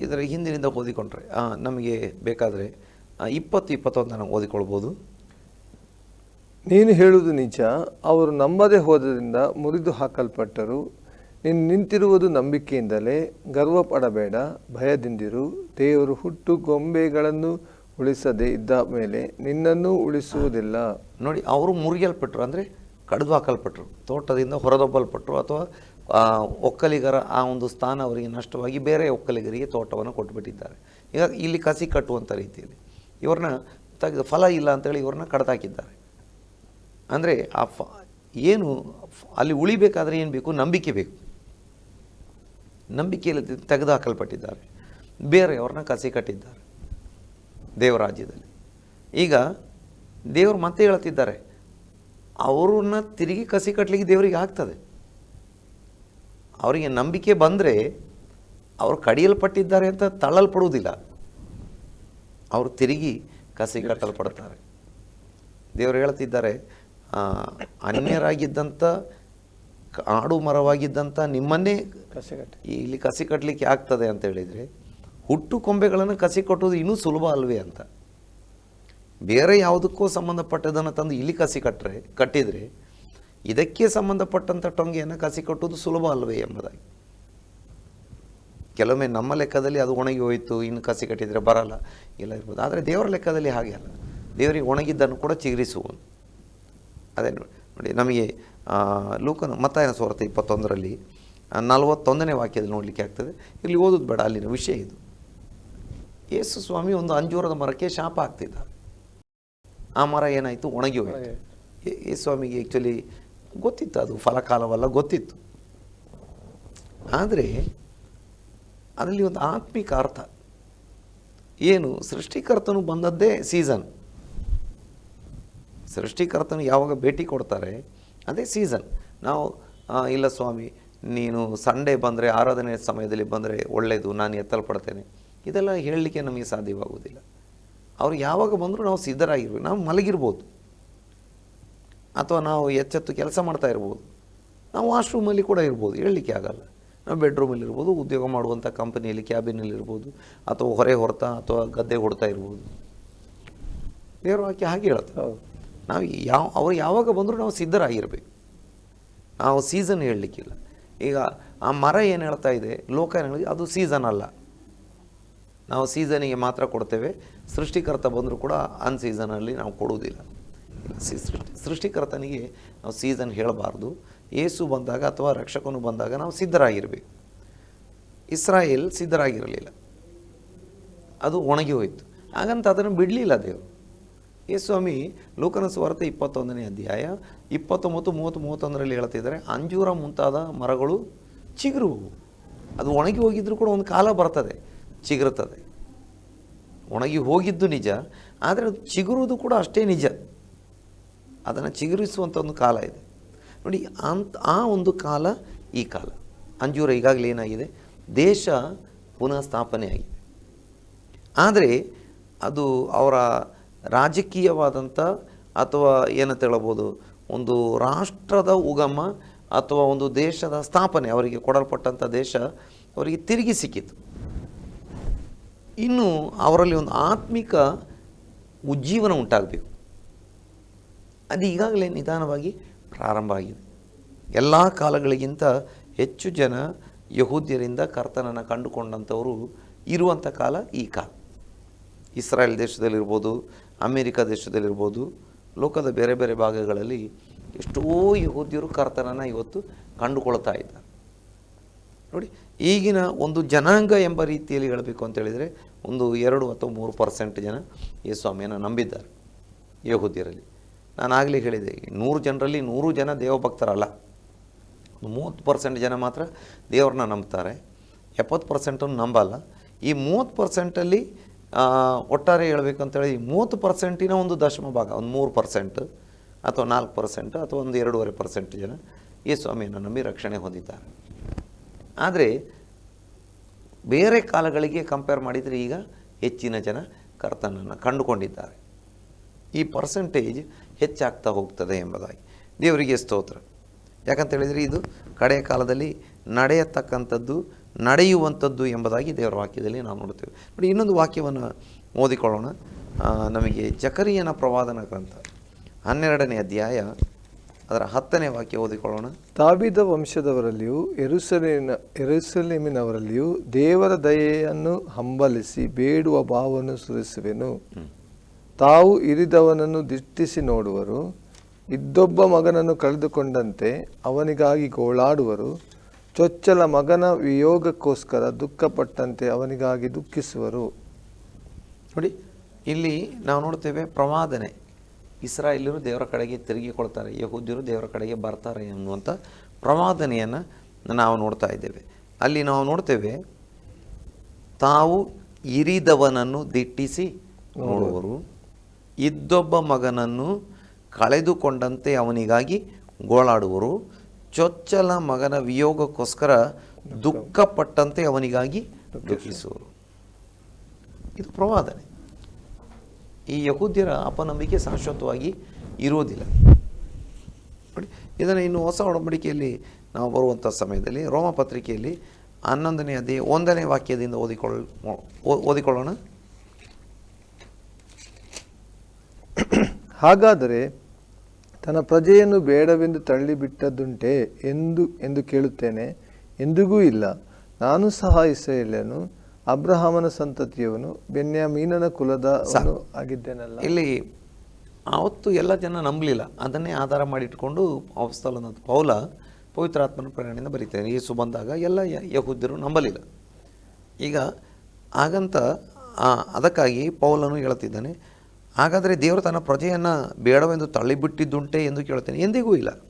B: ಇದರ ಹಿಂದಿನಿಂದ ಓದಿಕೊಂಡ್ರೆ ನಮಗೆ ಬೇಕಾದರೆ ಇಪ್ಪತ್ತು ಇಪ್ಪತ್ತೊಂದನ್ನು ಓದಿಕೊಳ್ಬೋದು.
A: ನೀನು ಹೇಳುವುದು ನಿಜ. ಅವರು ನಂಬದೆ ಹೋದರಿಂದ ಮುರಿದು ಹಾಕಲ್ಪಟ್ಟರು ನೀನು ನಿಂತಿರುವುದು ನಂಬಿಕೆಯಿಂದಲೇ ಗರ್ವ ಪಡಬೇಡ ಭಯದಿಂದಿರು. ದೇವರು ಹುಟ್ಟು ಗೊಂಬೆಗಳನ್ನು ಉಳಿಸದೇ ಇದ್ದ ಮೇಲೆ ನಿನ್ನನ್ನು ಉಳಿಸುವುದಿಲ್ಲ.
B: ನೋಡಿ, ಅವರು ಮುರಿಯಲ್ಪಟ್ಟರು ಅಂದರೆ ಕಡಿದು ಹಾಕಲ್ಪಟ್ಟರು ತೋಟದಿಂದ ಹೊರದೊಬ್ಬಲ್ಪಟ್ಟರು ಅಥವಾ ಒಕ್ಕಲಿಗರ ಆ ಒಂದು ಸ್ಥಾನ ಅವರಿಗೆ ನಷ್ಟವಾಗಿ ಬೇರೆ ಒಕ್ಕಲಿಗರಿಗೆ ತೋಟವನ್ನು ಕೊಟ್ಟುಬಿಟ್ಟಿದ್ದಾರೆ ಈಗ ಇಲ್ಲಿ ಕಸಿ ಕಟ್ಟುವಂಥ ರೀತಿಯಲ್ಲಿ ಇವ್ರನ್ನ ತೆಗೆದು ಫಲ ಇಲ್ಲ ಅಂತೇಳಿ ಇವ್ರನ್ನ ಕಡ್ದಾಕಿದ್ದಾರೆ. ಅಂದರೆ ಆ ಫ, ಏನು, ಅಲ್ಲಿ ಉಳಿಬೇಕಾದ್ರೆ ಏನು ಬೇಕು? ನಂಬಿಕೆ ಬೇಕು. ನಂಬಿಕೆಯಲ್ಲಿ ತೆಗ್ದು ಹಾಕಲ್ಪಟ್ಟಿದ್ದಾರೆ ಬೇರೆ ಬೇರೆಯವ್ರನ್ನ ಕಸಿ ಕಟ್ಟಿದ್ದಾರೆ. ದೇವರಾಜ್ಯದಲ್ಲಿ. ಈಗ ದೇವರು ಮತ್ತೆ ಹೇಳ್ತಿದ್ದಾರೆ, ಅವ್ರನ್ನ ತಿರುಗಿ ಕಸಿ ಕಟ್ಟಲಿಕ್ಕೆ ದೇವರಿಗೆ ಆಗ್ತದೆ. ಅವರಿಗೆ ನಂಬಿಕೆ ಬಂದರೆ ಅವರು ಕಡಿಯಲ್ಪಟ್ಟಿದ್ದಾರೆ ಅಂತ ತಳ್ಳಲ್ಪಡುವುದಿಲ್ಲ. ಅವರು ತಿರುಗಿ ಕಸಿ ಕಟ್ಟಲ್ಪಡ್ತಾರೆ. ದೇವರು ಹೇಳ್ತಿದ್ದಾರೆ ಅನ್ಯರಾಗಿದ್ದಂಥ ಕ- ಆಡು ಮರವಾಗಿದ್ದಂಥ ನಿಮ್ಮನ್ನೇ
A: ಕಸಿ
B: ಇಲ್ಲಿ ಕಸಿ ಕಟ್ಟಲಿಕ್ಕೆ ಆಗ್ತದೆ ಅಂತ ಹೇಳಿದರೆ ಹುಟ್ಟು ಕೊಂಬೆಗಳನ್ನು ಕಸಿ ಕಟ್ಟೋದು ಇನ್ನೂ ಸುಲಭ ಅಲ್ವೇ ಅಂತ. ಬೇರೆ ಯಾವುದಕ್ಕೂ ಸಂಬಂಧಪಟ್ಟದನ್ನು ತಂದು ಇಲ್ಲಿ ಕಸಿ ಕಟ್ಟರೆ ಕಟ್ಟಿದರೆ ಇದಕ್ಕೆ ಸಂಬಂಧಪಟ್ಟಂಥ ಟೊಂಗೆಯನ್ನು ಕಸಿ ಕಟ್ಟೋದು ಸುಲಭ ಅಲ್ವೇ ಎಂಬುದಾಗಿ. ಕೆಲವೊಮ್ಮೆ ನಮ್ಮ ಲೆಕ್ಕದಲ್ಲಿ ಅದು ಒಣಗಿ ಹೋಯಿತು ಇನ್ನು ಕಸಿ ಕಟ್ಟಿದರೆ ಬರಲ್ಲ ಇಲ್ಲ ಇರ್ಬೋದು. ಆದರೆ ದೇವರ ಲೆಕ್ಕದಲ್ಲಿ ಹಾಗೆ ಅಲ್ಲ. ದೇವರಿಗೆ ಒಣಗಿದ್ದನ್ನು ಕೂಡ ಚಿಗರಿಸುವ ಅದೇ ನೋಡಿ ನಮಗೆ ಲೂಕನ ಮತ್ತಾಯನ ಸುವಾರ್ತೆ ಇಪ್ಪತ್ತೊಂದರಲ್ಲಿ ನಲವತ್ತೊಂದನೇ ವಾಕ್ಯದಲ್ಲಿ ನೋಡಲಿಕ್ಕೆ ಆಗ್ತದೆ. ಇಲ್ಲಿ ಓದೋದು ಬೇಡ ಅಲ್ಲಿನ ವಿಷಯ ಇದು. ಯೇಸು ಸ್ವಾಮಿ ಒಂದು ಅಂಜೂರದ ಮರಕ್ಕೆ ಶಾಪ ಆಗ್ತಿದ್ದ ಆ ಮರ ಏನಾಯಿತು? ಒಣಗಿ ಹೋಯಿತು. ಯೇಸು ಸ್ವಾಮಿಗೆ ಆ್ಯಕ್ಚುಲಿ ಗೊತ್ತಿತ್ತು ಅದು ಫಲಕಾಲವಲ್ಲ ಗೊತ್ತಿತ್ತು. ಆದರೆ ಅದರಲ್ಲಿ ಒಂದು ಆತ್ಮಿಕ ಅರ್ಥ. ಏನು? ಸೃಷ್ಟಿಕರ್ತನು ಬಂದದ್ದೇ ಸೀಸನ್. ಸೃಷ್ಟಿಕರ್ತನು ಯಾವಾಗ ಭೇಟಿ ಕೊಡ್ತಾರೆ? ಅದೇ ಸೀಸನ್ ನಾವು ಇಲ್ಲ ಸ್ವಾಮಿ, ನೀನು ಸಂಡೇ ಬಂದರೆ, ಆರಾಧನೆ ಸಮಯದಲ್ಲಿ ಬಂದರೆ ಒಳ್ಳೆಯದು ನಾನು ಎತ್ತಲ್ಪಡ್ತೇನೆ. ಇದೆಲ್ಲ ಹೇಳಲಿಕ್ಕೆ ನಮಗೆ ಸಾಧ್ಯವಾಗುವುದಿಲ್ಲ. ಅವರು ಯಾವಾಗ ಬಂದರೂ ನಾವು ಸಿದ್ಧರಾಗಿರ್ಬೇಕು. ನಾವು ಮಲಗಿರ್ಬೋದು. ಅಥವಾ ನಾವು ಎಚ್ಚೆತ್ತು ಕೆಲಸ ಮಾಡ್ತಾ ಇರ್ಬೋದು. ನಾವು ವಾಶ್ರೂಮಲ್ಲಿ ಕೂಡ ಇರ್ಬೋದು. ಹೇಳಲಿಕ್ಕೆ ಆಗಲ್ಲ. ನಾವು ಬೆಡ್ರೂಮಲ್ಲಿ ಇರ್ಬೋದು, ಉದ್ಯೋಗ ಮಾಡುವಂಥ ಕಂಪನಿಯಲ್ಲಿ, ಕ್ಯಾಬಿನಲ್ಲಿ ಇರ್ಬೋದು, ಅಥವಾ ಹೊರೆ ಹೊರತಾ ಅಥವಾ ಗದ್ದೆ ಹೊಡ್ತಾ ಇರ್ಬೋದು. ದೇವರು ವಾಕ್ಯ ಹಾಗೆ ಹೇಳುತ್ತೆ
A: ಹೌದು
B: ನಾವು ಯಾವ, ಅವ್ರು ಯಾವಾಗ ಬಂದರೂ ನಾವು ಸಿದ್ಧರಾಗಿರ್ಬೇಕು. ನಾವು ಸೀಸನ್ ಹೇಳಲಿಕ್ಕಿಲ್ಲ. ಈಗ ಆ ಮರ ಏನು ಹೇಳ್ತಾ ಇದೆ? ಲೋಕ ಏನು ಹೇಳಿ ಅದು ಸೀಸನ್ ಅಲ್ಲ. ನಾವು ಸೀಸನಿಗೆ ಮಾತ್ರ ಕೊಡ್ತೇವೆ. ಸೃಷ್ಟಿಕರ್ತ ಬಂದರೂ ಕೂಡ ಅನ್ ಸೀಸನಲ್ಲಿ ನಾವು ಕೊಡುವುದಿಲ್ಲ. ಸೃಷ್ಟಿ, ಸೃಷ್ಟಿಕರ್ತನಿಗೆ ನಾವು ಸೀಸನ್ ಹೇಳಬಾರ್ದು. ಏಸು ಬಂದಾಗ ಅಥವಾ ರಕ್ಷಕನು ಬಂದಾಗ ನಾವು ಸಿದ್ಧರಾಗಿರಬೇಕು. ಇಸ್ರಾಯೇಲ್ ಸಿದ್ಧರಾಗಿರಲಿಲ್ಲ. ಅದು ಒಣಗಿ ಹೋಯಿತು. ಹಾಗಂತ ಅದನ್ನು ಬಿಡಲಿಲ್ಲ ದೇವರು. ಯೇಸ್ವಾಮಿ ಲೋಕನ ಸ್ವಾರ್ಥ ಇಪ್ಪತ್ತೊಂದನೇ ಅಧ್ಯಾಯ, ಇಪ್ಪತ್ತೊಂಬತ್ತು, ಮೂವತ್ತು, ಮೂವತ್ತೊಂದರಲ್ಲಿ ಹೇಳ್ತಿದ್ದಾರೆ ಅಂಜೂರ ಮುಂತಾದ ಮರಗಳು ಚಿಗುರುವು ಅದು ಒಣಗಿ ಹೋಗಿದ್ರೂ ಕೂಡ ಒಂದು ಕಾಲ ಬರ್ತದೆ, ಚಿಗುರುತ್ತದೆ. ಒಣಗಿ ಹೋಗಿದ್ದು ನಿಜ, ಆದರೆ ಅದು ಚಿಗುರುವುದು ಕೂಡ ಅಷ್ಟೇ ನಿಜ. ಅದನ್ನು ಚಿಗುರಿಸುವಂಥ ಒಂದು ಕಾಲ ಇದೆ. ನೋಡಿ ಅಂತ ಆ ಒಂದು ಕಾಲ, ಈ ಕಾಲ. ಅಂಜೂರ ಈಗಾಗಲೇ ಏನಾಗಿದೆ? ದೇಶ ಪುನಃ ಸ್ಥಾಪನೆ ಆಗಿದೆ ಆದರೆ ಅದು ಅವರ ರಾಜಕೀಯವಾದಂಥ ಅಥವಾ ಏನಂತ ಹೇಳ್ಬೋದು ಒಂದು ರಾಷ್ಟ್ರದ ಉಗಮ ಅಥವಾ ಒಂದು ದೇಶದ ಸ್ಥಾಪನೆ, ಅವರಿಗೆ ಕೊಡಲ್ಪಟ್ಟಂಥ ದೇಶ ಅವರಿಗೆ ತಿರುಗಿ ಸಿಕ್ಕಿತು. ಇನ್ನು ಅವರಲ್ಲಿ ಒಂದು ಆತ್ಮಿಕ ಉಜ್ಜೀವನ ಉಂಟಾಗಬೇಕು. ಅದು ಈಗಾಗಲೇ ನಿಧಾನವಾಗಿ ಪ್ರಾರಂಭ ಆಗಿದೆ. ಎಲ್ಲ ಕಾಲಗಳಿಗಿಂತ ಹೆಚ್ಚು ಜನ ಯಹೂದ್ಯರಿಂದ ಕರ್ತನನ್ನು ಕಂಡುಕೊಂಡಂಥವರು ಇರುವಂಥ ಕಾಲ ಈ ಕಾಲ. ಇಸ್ರಾಯೇಲ್ ದೇಶದಲ್ಲಿರ್ಬೋದು ಅಮೇರಿಕ ದೇಶದಲ್ಲಿರ್ಬೋದು, ಲೋಕದ ಬೇರೆ ಬೇರೆ ಭಾಗಗಳಲ್ಲಿ ಎಷ್ಟೋ ಯಹೋದ್ಯರು ಕರ್ತನನ ಇವತ್ತು ಕಂಡುಕೊಳ್ತಾ ಇದ್ದಾರೆ. ನೋಡಿ, ಈಗಿನ ಒಂದು ಜನಾಂಗ ಎಂಬ ರೀತಿಯಲ್ಲಿ ಹೇಳಬೇಕು ಅಂತ ಹೇಳಿದರೆ ಒಂದು ಎರಡು ಅಥವಾ ಮೂರು ಪರ್ಸೆಂಟ್ ಜನ ಈ ಸ್ವಾಮಿಯನ್ನು ನಂಬಿದ್ದಾರೆ ಯಹೋದ್ಯರಲ್ಲಿ. ನಾನು ಆಗಲೇ ಹೇಳಿದೆ, ನೂರು ಜನರಲ್ಲಿ ನೂರು ಜನ ದೇವಭಕ್ತರಲ್ಲ. ಮೂವತ್ತು ಪರ್ಸೆಂಟ್ ಜನ ಮಾತ್ರ ದೇವರನ್ನ ನಂಬ್ತಾರೆ. ಎಪ್ಪತ್ತು ಪರ್ಸೆಂಟನ್ನು ನಂಬಲ್ಲ. ಈ ಮೂವತ್ತು ಪರ್ಸೆಂಟಲ್ಲಿ ಒಟ್ಟಾರೆ ಹೇಳಬೇಕಂತೇಳಿ ಮೂವತ್ತು ಪರ್ಸೆಂಟಿನ ಒಂದು ದಶಮ ಭಾಗ, ಒಂದು ಮೂರು ಪರ್ಸೆಂಟ್ ಅಥವಾ ನಾಲ್ಕು ಪರ್ಸೆಂಟ್ ಅಥವಾ ಒಂದು ಎರಡೂವರೆ ಪರ್ಸೆಂಟ್ ಜನ ಈ ಸ್ವಾಮಿಯನ್ನು ನಂಬಿ ರಕ್ಷಣೆ ಹೊಂದಿದ್ದಾರೆ. ಆದರೆ ಬೇರೆ ಕಾಲಗಳಿಗೆ ಕಂಪೇರ್ ಮಾಡಿದರೆ ಈಗ ಹೆಚ್ಚಿನ ಜನ ಕರ್ತನನ್ನು ಕಂಡುಕೊಂಡಿದ್ದಾರೆ. ಈ ಪರ್ಸೆಂಟೇಜ್ ಹೆಚ್ಚಾಗ್ತಾ ಹೋಗ್ತದೆ ಎಂಬುದಾಗಿ ದೇವರಿಗೆ ಸ್ತೋತ್ರ. ಯಾಕಂತ ಹೇಳಿದರೆ ಇದು ಕಡೆಯ ಕಾಲದಲ್ಲಿ ನಡೆಯತಕ್ಕಂಥದ್ದು ನಡೆಯುವಂಥದ್ದು ಎಂಬುದಾಗಿ ದೇವರ ವಾಕ್ಯದಲ್ಲಿ ನಾವು ನೋಡ್ತೇವೆ ನೋಡಿ ಇನ್ನೊಂದು ವಾಕ್ಯವನ್ನು ಓದಿಕೊಳ್ಳೋಣ. ನಮಗೆ ಜಕರಿಯನ ಪ್ರವಾದನ ಗ್ರಂಥ ಹನ್ನೆರಡನೇ ಅಧ್ಯಾಯ ಅದರ ಹತ್ತನೇ ವಾಕ್ಯ ಓದಿಕೊಳ್ಳೋಣ.
A: ತಾಬಿದ ವಂಶದವರಲ್ಲಿಯೂ ಎರುಸಲೇಮಿನ ಎರುಸಲೇಮಿನವರಲ್ಲಿಯೂ ದೇವರ ದಯೆಯನ್ನು ಹಂಬಲಿಸಿ ಬೇಡುವ ಭಾವವನ್ನು ಸುರಿಸುವೆನು. ತಾವು ಇರಿದವನನ್ನು ದಿಟ್ಟಿಸಿ ನೋಡುವರು ಇದ್ದೊಬ್ಬ ಮಗನನ್ನು ಕಳೆದುಕೊಂಡಂತೆ ಅವನಿಗಾಗಿ ಗೋಳಾಡುವರು ಚೊಚ್ಚಲ ಮಗನ ವಿಯೋಗಕ್ಕೋಸ್ಕರ ದುಃಖಪಟ್ಟಂತೆ ಅವನಿಗಾಗಿ ದುಃಖಿಸುವರು.
B: ನೋಡಿ, ಇಲ್ಲಿ ನಾವು ನೋಡ್ತೇವೆ ಪ್ರವಾದನೆ ಇಸ್ರಾಯೇಲರು ದೇವರ ಕಡೆಗೆ ತಿರುಗಿಕೊಳ್ತಾರೆ ಯಹೂದ್ಯರು ದೇವರ ಕಡೆಗೆ ಬರ್ತಾರೆ ಅನ್ನುವಂಥ ಪ್ರವಾದನೆಯನ್ನು ನಾವು ನೋಡ್ತಾ ಇದ್ದೇವೆ. ಅಲ್ಲಿ ನಾವು ನೋಡ್ತೇವೆ ತಾವು ಇರಿದವನನ್ನು ದಿಟ್ಟಿಸಿ ನೋಡುವರು. ಇದ್ದೊಬ್ಬ ಮಗನನ್ನು ಕಳೆದುಕೊಂಡಂತೆ ಅವನಿಗಾಗಿ ಗೋಳಾಡುವರು. ಚೊಚ್ಚಲ ಮಗನ ವಿಯೋಗಕ್ಕೋಸ್ಕರ ದುಃಖಪಟ್ಟಂತೆ ಅವನಿಗಾಗಿ ದುಃಖಿಸುವರು. ಇದು ಪ್ರವಾದನೆ. ಈ ಯಹೂದ್ಯರ ಅಪನಂಬಿಕೆ ಶಾಶ್ವತವಾಗಿ ಇರುವುದಿಲ್ಲ. ಇದನ್ನು ಇನ್ನು ಹೊಸ ಒಡಂಬಡಿಕೆಯಲ್ಲಿ ನಾವು ಬರುವಂಥ ಸಮಯದಲ್ಲಿ, ರೋಮ ಪತ್ರಿಕೆಯಲ್ಲಿ ಹನ್ನೊಂದನೇ ಅದೇ ಒಂದನೇ ವಾಕ್ಯದಿಂದ ಓದಿಕೊಳ್ಳ ಓದಿಕೊಳ್ಳೋಣ.
A: ಹಾಗಾದರೆ ತನ್ನ ಪ್ರಜೆಯನ್ನು ಬೇಡವೆಂದು ತಳ್ಳಿಬಿಟ್ಟದ್ದುಂಟೆ ಎಂದು ಎಂದು ಕೇಳುತ್ತೇನೆ. ಎಂದಿಗೂ ಇಲ್ಲ. ನಾನು ಸಹ ಇಸ್ರೇಲನು ಅಬ್ರಹಾಮನ ಸಂತತಿಯವನು ಬೆನ್ಯಾಮೀನನ ಕುಲದ ಆಗಿದ್ದೇನಲ್ಲ.
B: ಇಲ್ಲಿ ಆವತ್ತು ಎಲ್ಲ ಜನ ನಂಬಲಿಲ್ಲ. ಅದನ್ನೇ ಆಧಾರ ಮಾಡಿಟ್ಕೊಂಡು ಅಪಸ್ತಲನ ಪೌಲ ಪವಿತ್ರಾತ್ಮನ ಪ್ರೇರಣೆಯಿಂದ ಬರೀತಾರೆ ಯೇಸು ಬಂದಾಗ ಎಲ್ಲ ಯ- ಯಹೂದ್ಯರು ನಂಬಲಿಲ್ಲ. ಈಗ ಹಾಗಂತ ಅದಕ್ಕಾಗಿ ಪೌಲನು ಹೇಳುತ್ತಿದ್ದಾನೆ ಹಾಗಾದರೆ ದೇವರು ತನ್ನ ಪ್ರಜೆಯನ್ನು ಬೇಡವೆಂದು ತಳ್ಳಿಬಿಟ್ಟಿದ್ದುಂಟೆ ಎಂದು ಕೇಳ್ತೇನೆ ಎಂದಿಗೂ ಇಲ್ಲ.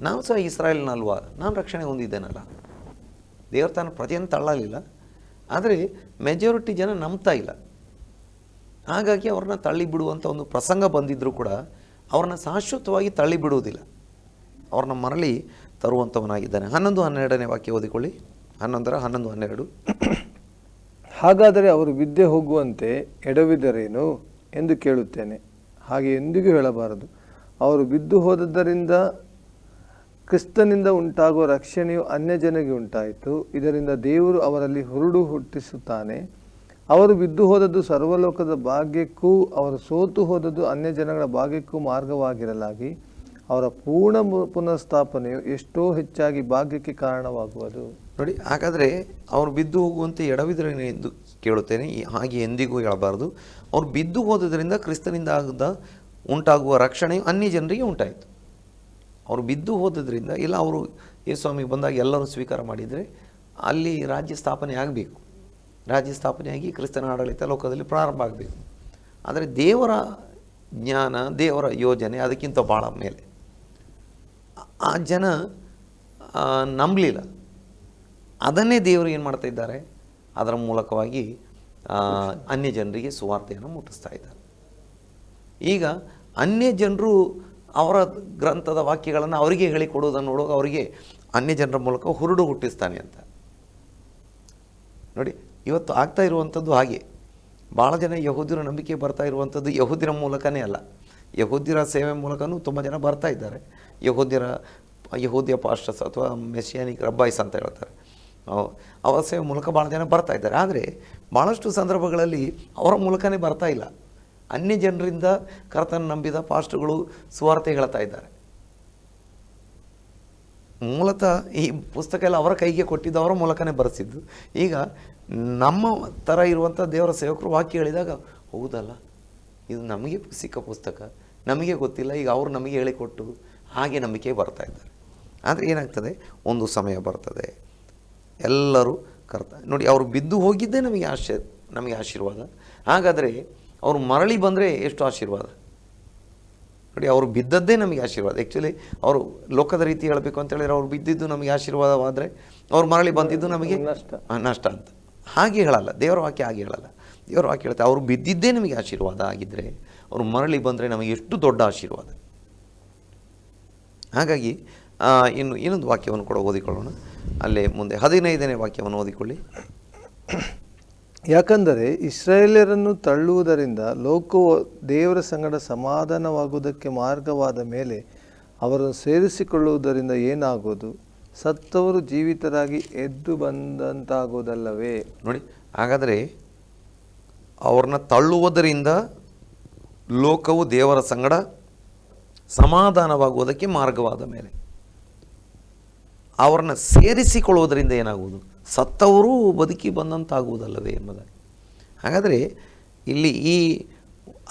B: ನಾವು ಸಹ ಇಸ್ರಾಯೇಲ್ನಲ್ವಾ? ನಾನು ರಕ್ಷಣೆ ಹೊಂದಿದ್ದೇನಲ್ಲ. ದೇವರು ತನ್ನ ಪ್ರಜೆಯನ್ನು ತಳ್ಳಲಿಲ್ಲ. ಆದರೆ ಮೆಜಾರಿಟಿ ಜನ ನಂಬ್ತಾ ಇಲ್ಲ. ಹಾಗಾಗಿ ಅವ್ರನ್ನ ತಳ್ಳಿ ಬಿಡುವಂಥ ಒಂದು ಪ್ರಸಂಗ ಬಂದಿದ್ದರೂ ಕೂಡ ಅವ್ರನ್ನ ಶಾಶ್ವತವಾಗಿ ತಳ್ಳಿ ಬಿಡುವುದಿಲ್ಲ ಅವ್ರನ್ನ ಮರಳಿ ತರುವಂಥವನಾಗಿದ್ದಾನೆ ಹನ್ನೊಂದು ಹನ್ನೆರಡನೇ ವಾಕ್ಯ ಓದಿಕೊಳ್ಳಿ. ಹನ್ನೊಂದರ ಹನ್ನೊಂದು ಹನ್ನೆರಡು.
A: ಹಾಗಾದರೆ ಅವರು ವಿದ್ಯೆ ಹೋಗುವಂತೆ ಎಡವಿದರೇನು? ಎಂದು ಕೇಳುತ್ತೇನೆ. ಹಾಗೆ ಎಂದಿಗೂ ಹೇಳಬಾರದು. ಅವರು ಬಿದ್ದು ಹೋದದ್ದರಿಂದ ಕ್ರಿಸ್ತನಿಂದ ಉಂಟಾಗುವ ರಕ್ಷಣೆಯು ಅನ್ಯಜನಿಗೆ ಉಂಟಾಯಿತು. ಇದರಿಂದ ದೇವರು ಅವರಲ್ಲಿ ಹುರುಡು ಹುಟ್ಟಿಸುತ್ತಾನೆ. ಅವರು ಬಿದ್ದು ಹೋದದ್ದು ಸರ್ವಲೋಕದ ಭಾಗ್ಯಕ್ಕೂ, ಅವರು ಸೋತು ಹೋದದ್ದು ಅನ್ಯ ಜನಗಳ ಭಾಗ್ಯಕ್ಕೂ ಮಾರ್ಗವಾಗಿರಲಾಗಿ, ಅವರ ಪೂರ್ಣ ಪುನಃಸ್ಥಾಪನೆಯು ಎಷ್ಟೋ ಹೆಚ್ಚಾಗಿ ಭಾಗ್ಯಕ್ಕೆ ಕಾರಣವಾಗುವುದು.
B: ನೋಡಿ, ಹಾಗಾದರೆ ಅವರು ಬಿದ್ದು ಹೋಗುವಂತೆ ಎಡವಿದ್ರೇನೆ ಎಂದು? ಕೇಳುತ್ತೇನೆ. ಹಾಗೆ ಎಂದಿಗೂ ಹೇಳಬಾರದು. ಅವರು ಬಿದ್ದು ಹೋದದರಿಂದ ಕ್ರಿಸ್ತನಿಂದ ಆಗದ ಉಂಟಾಗುವ ರಕ್ಷಣೆಯು ಅನ್ಯ ಜನರಿಗೆ ಉಂಟಾಯಿತು. ಅವರು ಬಿದ್ದು ಹೋದದ್ರಿಂದ, ಇಲ್ಲ ಅವರು ಯೇಸ್ವಾಮಿ ಬಂದಾಗ ಎಲ್ಲರೂ ಸ್ವೀಕಾರ ಮಾಡಿದರೆ ಅಲ್ಲಿ ರಾಜ್ಯ ಸ್ಥಾಪನೆ ಆಗಬೇಕು. ರಾಜ್ಯ ಸ್ಥಾಪನೆಯಾಗಿ ಕ್ರಿಸ್ತನ ಆಡಳಿತ ಲೋಕದಲ್ಲಿ ಪ್ರಾರಂಭ ಆಗಬೇಕು. ಆದರೆ ದೇವರ ಜ್ಞಾನ, ದೇವರ ಯೋಜನೆ ಅದಕ್ಕಿಂತ ಭಾಳ ಮೇಲೆ. ಆ ಜನ ನಂಬಲಿಲ್ಲ. ಅದನ್ನೇ ದೇವರು ಏನು ಮಾಡ್ತಾ ಇದ್ದಾರೆ? ಅದರ ಮೂಲಕವಾಗಿ ಅನ್ಯ ಜನರಿಗೆ ಸುವಾರ್ತೆಯನ್ನು ಮುಟ್ಟಿಸ್ತಾ ಇದ್ದಾರೆ. ಈಗ ಅನ್ಯ ಜನರು ಅವರ ಗ್ರಂಥದ ವಾಕ್ಯಗಳನ್ನು ಅವರಿಗೆ ಹೇಳಿಕೊಡುವುದನ್ನು ನೋಡುವಾಗ ಅವರಿಗೆ ಅನ್ಯ ಜನರ ಮೂಲಕ ಹುರುಡು ಹುಟ್ಟಿಸ್ತಾನೆ ಅಂತ. ನೋಡಿ, ಇವತ್ತು ಆಗ್ತಾ ಇರುವಂಥದ್ದು ಹಾಗೆ. ಭಾಳ ಜನ ಯಹೂದಿರ ನಂಬಿಕೆ ಬರ್ತಾ ಇರುವಂಥದ್ದು ಯಹೂದಿರ ಮೂಲಕನೇ ಅಲ್ಲ. ಯಹೂದಿರ ಸೇವೆ ಮೂಲಕನೂ ತುಂಬ ಜನ ಬರ್ತಾ ಇದ್ದಾರೆ. ಯಹೂದಿರ ಯಹೂದಿಯ ಪಾಸ್ಟರ್ಸ್ ಅಥವಾ ಮೆಸಿಯಾನಿಕ್ ರಬ್ಬಾಯ್ಸ್ ಅಂತ ಹೇಳ್ತಾರೆ. ಸೇವೆ ಮೂಲಕ ಭಾಳ ಜನ ಬರ್ತಾ ಇದ್ದಾರೆ. ಆದರೆ ಭಾಳಷ್ಟು ಸಂದರ್ಭಗಳಲ್ಲಿ ಅವರ ಮೂಲಕನೇ ಬರ್ತಾ ಇಲ್ಲ. ಅನ್ಯ ಜನರಿಂದ ಕರ್ತನ ನಂಬಿದ ಪಾಸ್ಟ್ಗಳು ಸುವಾರ್ತೆ ಹೇಳ್ತಾ ಇದ್ದಾರೆ. ಮೂಲತಃ ಈ ಪುಸ್ತಕ ಎಲ್ಲ ಅವರ ಕೈಗೆ ಕೊಟ್ಟಿದ್ದು ಅವರ ಮೂಲಕನೇ ಬರೆಸಿದ್ದು. ಈಗ ನಮ್ಮ ಥರ ಇರುವಂಥ ದೇವರ ಸೇವಕರು ವಾಕ್ಯ ಹೇಳಿದಾಗ, ಹೌದಲ್ಲ, ಇದು ನಮಗೆ ಸಿಕ್ಕ ಪುಸ್ತಕ, ನಮಗೆ ಗೊತ್ತಿಲ್ಲ, ಈಗ ಅವರು ನಮಗೆ ಹೇಳಿಕೊಟ್ಟು ಹಾಗೆ ನಂಬಿಕೆ ಬರ್ತಾ ಇದ್ದಾರೆ. ಆದರೆ ಏನಾಗ್ತದೆ? ಒಂದು ಸಮಯ ಬರ್ತದೆ. ಎಲ್ಲರೂ ಕರ್ತ ನೋಡಿ ಅವರು ಬಿದ್ದು ಹೋಗಿದ್ದೇ ನಮಗೆ ಆಶ್ಚರ್ಯ ನಮಗೆ ಆಶೀರ್ವಾದ. ಹಾಗಾದರೆ ಅವರು ಮರಳಿ ಬಂದರೆ ಎಷ್ಟು ಆಶೀರ್ವಾದ? ನೋಡಿ ಅವರು ಬಿದ್ದದ್ದೇ ನಮಗೆ ಆಶೀರ್ವಾದ. ಆ್ಯಕ್ಚುಲಿ ಅವರು ಲೋಕದ ರೀತಿ ಹೇಳಬೇಕು ಅಂತ ಹೇಳಿದ್ರೆ ಅವ್ರು ಬಿದ್ದಿದ್ದು ನಮಗೆ ಆಶೀರ್ವಾದವಾದರೆ ಅವ್ರು ಮರಳಿ ಬಂದಿದ್ದು ನಮಗೆ
A: ನಷ್ಟ.
B: ನಷ್ಟ ಅಂತ. ಹಾಗೆ ಹೇಳಲ್ಲ. ದೇವರ ವಾಕ್ಯ ಹಾಗೆ ಹೇಳಲ್ಲ. ದೇವರ ವಾಕ್ಯ ಹೇಳ್ತಾರೆ ಅವರು ಬಿದ್ದಿದ್ದೇ ನಮಗೆ ಆಶೀರ್ವಾದ ಆಗಿದ್ದರೆ ಅವರು ಮರಳಿ ಬಂದರೆ ನಮಗೆ ಎಷ್ಟು ದೊಡ್ಡ ಆಶೀರ್ವಾದ. ಹಾಗಾಗಿ ಇನ್ನು ಇನ್ನೊಂದು ವಾಕ್ಯವನ್ನು ಕೂಡ ಓದಿಕೊಳ್ಳೋಣ. ಅಲ್ಲೇ ಮುಂದೆ ಹದಿನೈದನೇ ವಾಕ್ಯವನ್ನು ಓದಿಕೊಳ್ಳಿ.
A: ಯಾಕಂದರೆ ಇಸ್ರಾಯೇಲರನ್ನು ತಳ್ಳುವುದರಿಂದ ಲೋಕವು ದೇವರ ಸಂಗಡ ಸಮಾಧಾನವಾಗುವುದಕ್ಕೆ ಮಾರ್ಗವಾದ ಮೇಲೆ ಅವರನ್ನು ಸೇರಿಸಿಕೊಳ್ಳುವುದರಿಂದ ಏನಾಗುವುದು? ಸತ್ತವರು ಜೀವಿತರಾಗಿ ಎದ್ದು ಬಂದಂತಾಗುವುದಲ್ಲವೇ?
B: ನೋಡಿ ಹಾಗಾದರೆ ಅವ್ರನ್ನ ತಳ್ಳುವುದರಿಂದ ಲೋಕವು ದೇವರ ಸಂಗಡ ಸಮಾಧಾನವಾಗುವುದಕ್ಕೆ ಮಾರ್ಗವಾದ ಮೇಲೆ. ಅವ್ರನ್ನ ಸೇರಿಸಿಕೊಳ್ಳುವುದರಿಂದ ಏನಾಗುವುದು? ಸತ್ತವರು ಬದುಕಿ ಬಂದಂತಾಗುವುದಲ್ಲವೇ ಎಂಬುದಾಗಿ. ಹಾಗಾದರೆ ಇಲ್ಲಿ ಈ